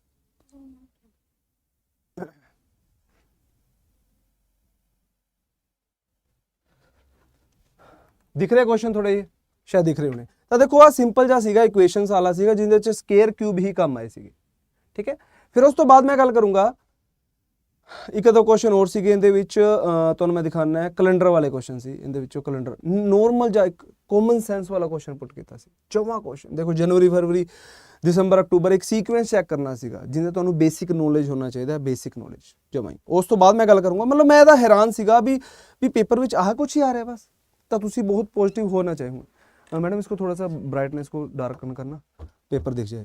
ਦਿਖ ਰਿਹਾ ਕੁਐਸਚਨ ਥੋੜੇ ਜਿਹੇ ਸ਼ਾਇਦ ਦਿਖ ਰਹੇ ਹੋਣੇ ਤਾਂ ਦੇਖੋ ਆ ਸਿੰਪਲ ਜਿਹਾ ਸੀਗਾ ਇਕੁਏਸ਼ਨਸ ਵਾਲਾ ਸੀਗਾ ਜਿਹਦੇ ਵਿੱਚ ਸਕੁਅਰ ਕਿਊਬ ਹੀ ਕੰਮ ਆਏ ਸੀਗੇ ਠੀਕ ਹੈ ਫਿਰ ਉਸ ਤੋਂ ਬਾਅਦ ਮੈਂ ਗੱਲ ਕਰੂੰਗਾ ਇੱਕ ਤਾਂ ਕੁਐਸਚਨ ਹੋਰ ਸੀਗੇ ਇਹਦੇ ਵਿੱਚ ਤੁਹਾਨੂੰ ਮੈਂ ਦਿਖਾਣਾ ਹੈ ਕੈਲੰਡਰ ਵਾਲੇ ਕੁਐਸਚਨ ਸੀ ਇਹਦੇ ਵਿੱਚੋਂ ਕੈਲੰਡਰ ਨੋਰਮਲ ਜਾਂ ਇੱਕ ਕਾਮਨ ਸੈਂਸ ਵਾਲਾ ਕੁਐਸਚਨ ਪੁੱਟ ਕੀਤਾ ਸੀ, ਚੌਵਾਂ ਕੁਐਸਚਨ ਦੇਖੋ, ਜਨਵਰੀ, ਫਰਵਰੀ, ਦਸੰਬਰ, ਅਕਤੂਬਰ, ਇੱਕ ਸੀਕੁਐਂਸ ਚੈੱਕ ਕਰਨਾ ਸੀਗਾ ਜਿੰਦੇ ਤੁਹਾਨੂੰ ਬੇਸਿਕ ਨੋਲੇਜ ਹੋਣਾ ਚਾਹੀਦਾ ਬੇਸਿਕ ਨੋਲੇਜ ਜਮਾਈ। ਉਸ ਤੋਂ ਬਾਅਦ ਮੈਂ ਗੱਲ ਕਰੂੰਗਾ, ਮਤਲਬ ਮੈਂ ਇਹਦਾ ਹੈਰਾਨ ਸੀਗਾ ਵੀ ਵੀ ਪੇਪਰ ਵਿੱਚ ਆਹ ਕੁਝ ਹੀ ਆ ਰਿਹਾ ਬਸ, ਤਾਂ ਤੁਸੀਂ ਬਹੁਤ ਪੋਜ਼ਿਟਿਵ ਹੋਣਾ ਚਾਹੀਦਾ ਮੈਡਮ ਇਸਕੋ ਥੋੜਾ ਸਾ ਬ੍ਰਾਈਟਨੈਸ ਕੋ ਡਾਰਕਨ ਕਰਨਾ ਪੇਪਰ ਦਿਖ ਜਾਏ।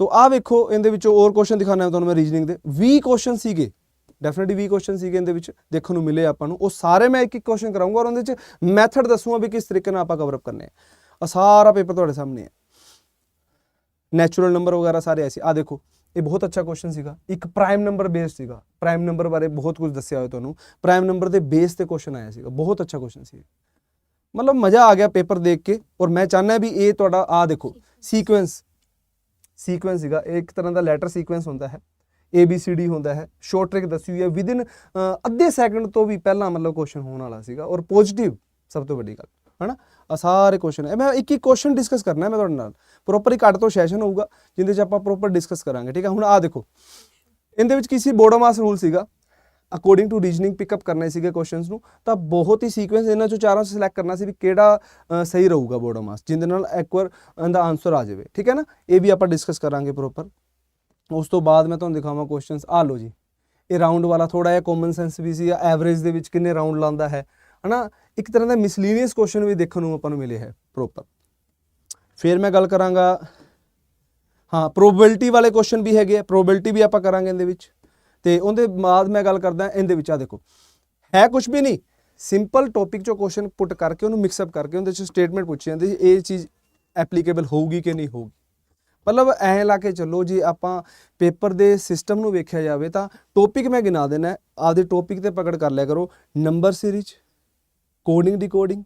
ਤਾਂ ਆਹ ਵੇਖੋ, ਇਹਦੇ ਵਿੱਚੋਂ ਹੋਰ ਕੁਐਸਚਨ ਦਿਖਾਣਾ ਹੈ ਤੁਹਾਨੂੰ ਮੈਂ ਰੀਜਨਿੰਗ ਦੇ। 20 ਕੁਐਸਚਨ ਸੀਗੇ ਡੈਫੀਨਿਟਲੀ 20 ਕੁਐਸਚਨ ਸੀਗੇ ਇਹਦੇ ਵਿੱਚ, ਦੇਖਣ ਨੂੰ ਮਿਲੇ ਆਪਾਂ ਨੂੰ। ਉਹ ਸਾਰੇ ਮੈਂ ਇੱਕ ਇੱਕ ਕੁਐਸਚਨ ਕਰਾਉਂਗਾ ਔਰ ਉਹਦੇ ਵਿੱਚ ਮੈਥਡ ਦੱਸੂਗਾ ਵੀ ਕਿਸ ਤਰੀਕੇ ਨਾਲ ਆਪਾਂ ਕਵਰ ਅਪ ਕਰਨੇ ਆ। ਸਾਰਾ ਪੇਪਰ ਤੁਹਾਡੇ ਸਾਹਮਣੇ ਹੈ ਨੈਚੁਰਲ ਨੰਬਰ ਵਗੈਰਾ ਸਾਰੇ ਐਸੇ। ਆ ਦੇਖੋ, ਇਹ ਬਹੁਤ ਅੱਛਾ ਕੁਐਸਚਨ ਸੀਗਾ। ਇੱਕ ਪ੍ਰਾਈਮ ਨੰਬਰ ਬੇਸ ਸੀਗਾ। ਪ੍ਰਾਈਮ ਨੰਬਰ ਬਾਰੇ ਬਹੁਤ ਕੁਝ ਦੱਸਿਆ ਹੋਇਆ ਤੁਹਾਨੂੰ। ਪ੍ਰਾਈਮ ਨੰਬਰ ਦੇ ਬੇਸ ਤੇ ਕੁਐਸਚਨ ਆਇਆ ਸੀਗਾ। ਬਹੁਤ ਅੱਛਾ ਕੁਐਸਚਨ ਸੀ। ਮਤਲਬ ਮਜ਼ਾ ਆ ਗਿਆ ਪੇਪਰ ਦੇਖ ਕੇ। ਔਰ ਮੈਂ ਚਾਹੁੰਦਾ ਵੀ ਇਹ ਤੁਹਾਡਾ ਆ ਦੇਖੋ ਸੀਕੁਐਂਸ ਸੀਕੁਐਂਸ ਸੀਗਾ। ਇਹ ਇੱਕ ਤਰ੍ਹਾਂ ਦਾ ਲੈਟਰ ਸੀਕੁਐਂਸ ਹੁੰਦਾ ਹੈ। A, B, C, D ਹੁੰਦਾ ਹੈ। ਸ਼ੋਰਟ ਟ੍ਰਿਕ ਦੱਸੀ ਹੋਈ ਹੈ। ਵਿਦਿਨ ਅੱਧੇ ਸੈਕਿੰਡ ਤੋਂ ਵੀ ਪਹਿਲਾਂ ਮਤਲਬ ਕੁਐਸਚਨ ਹੋਣ ਵਾਲਾ ਸੀਗਾ ਔਰ ਪੋਜ਼ਿਟਿਵ ਸਭ ਤੋਂ ਵੱਡੀ ਗੱਲ, ਹਨਾ? ਆ ਸਾਰੇ ਕੁਐਸਚਨ ਹੈ ਮੈਂ ਇੱਕ ਇੱਕ ਕੁਐਸਚਨ ਡਿਸਕਸ ਕਰਨਾ ਹੈ ਮੈਂ ਤੁਹਾਡੇ ਨਾਲ। ਪ੍ਰੋਪਰ ਇੱਕ ਅੱਡ ਤੋਂ ਸੈਸ਼ਨ ਹੋਊਗਾ, ਜਿੰਦੇ 'ਚ ਆਪਾਂ ਪ੍ਰੋਪਰ ਡਿਸਕਸ ਕਰਾਂਗੇ, ਠੀਕ ਹੈ? ਹੁਣ ਆ ਦੇਖੋ। ਇਹਦੇ ਵਿੱਚ ਕੀ ਸੀ? ਬੋਰਡੋ ਰੂਲ ਸੀਗਾ। According to reasoning pick up ਕਰਨੇ ਸੀਗੇ ਕੁਐਸਚਨਸ ਨੂੰ। ਤਾਂ ਬਹੁਤ ਹੀ ਸੀਕੁਐਂਸ ਇਹਨਾਂ ਚੋਂ ਚਾਰਾਂ ਚੋਂ ਸਿਲੈਕਟ ਕਰਨਾ ਸੀ ਵੀ ਕਿਹੜਾ ਸਹੀ ਰਹੂਗਾ ਬੋਰਡੋ ਮਾਸ ਜਿਹਦੇ ਨਾਲ ਇੱਕ ਵਾਰ ਇਹਦਾ ਆਨਸਰ ਆ ਜਾਵੇ, ਠੀਕ ਹੈ ਨਾ? ਇਹ ਵੀ ਆਪਾਂ ਡਿਸਕਸ ਕਰਾਂਗੇ ਪ੍ਰੋਪਰ ਉਸ ਤੋਂ ਬਾਅਦ ਮੈਂ ਤੁਹਾਨੂੰ ਦਿਖਾਵਾਂ ਕੁਐਸਚਨਸ ਆ ਲਓ ਜੀ। ਇਹ ਰਾਉਂਡ ਵਾਲਾ ਥੋੜਾ ਜਿਹਾ ਕਾਮਨ ਸੈਂਸ ਵੀ ਸੀ ਐਵਰੇਜ ਦੇ ਵਿੱਚ ਕਿੰਨੇ ਰਾਉਂਡ ਲਾਉਂਦਾ ਹੈ। ਹਨਾ? ਇੱਕ ਤਰ੍ਹਾਂ ਦਾ ਮਿਸਲੀਨੀਅਸ ਕੁਐਸਚਨ ਵੀ ਦੇਖਣ ਨੂੰ ਆਪਾਂ ਨੂੰ ਮਿਲੇ ਹੈ ਪ੍ਰੋਪਰ ਫਿਰ ਮੈਂ ਗੱਲ ਕਰਾਂਗਾ, ਹਾਂ ਪ੍ਰੋਬੇਬਿਲਿਟੀ ਵਾਲੇ ਕੁਐਸਚਨ ਵੀ ਹੈਗੇ ਆ। ਪ੍ਰੋਬੇਬਿਲਿਟੀ ਵੀ ਆਪਾਂ ਕਰਾਂਗੇ ਇਹਦੇ ਵਿੱਚ। ਤੇ ਉਹਦੇ ਬਾਅਦ ਮੈਂ ਗੱਲ ਕਰਦਾ ਇਹਦੇ ਵਿੱਚ। ਆ ਦੇਖੋ। ਹੈ ਕੁਝ ਵੀ ਨਹੀਂ। ਸਿੰਪਲ ਟੌਪਿਕ ਚੋਂ ਕੁਐਸਚਨ ਪੁੱਟ ਕਰਕੇ ਉਹਨੂੰ ਮਿਕਸ ਅਪ ਕਰਕੇ ਉਹਦੇ ਚ ਸਟੇਟਮੈਂਟ ਪੁੱਛੀ ਜਾਂਦੀ ਸੀ ਇਹ ਚੀਜ਼ ਐਪਲੀਕੇਬਲ ਹੋਊਗੀ ਕਿ ਨਹੀਂ ਹੋਊਗੀ। ਮਤਲਬ ਐਂ ਲਾ ਕੇ ਚੱਲੋ ਜੇ ਆਪਾਂ ਪੇਪਰ ਦੇ ਸਿਸਟਮ ਨੂੰ ਵੇਖਿਆ ਜਾਵੇ ਤਾਂ ਟੌਪਿਕ ਮੈਂ ਗਿਣਾ ਦੇਣਾ ਹੈ, ਆਪਦੇ ਟੌਪਿਕ ਤੇ ਪਕੜ ਕਰ ਲਿਆ ਕਰੋ। Number series coding decoding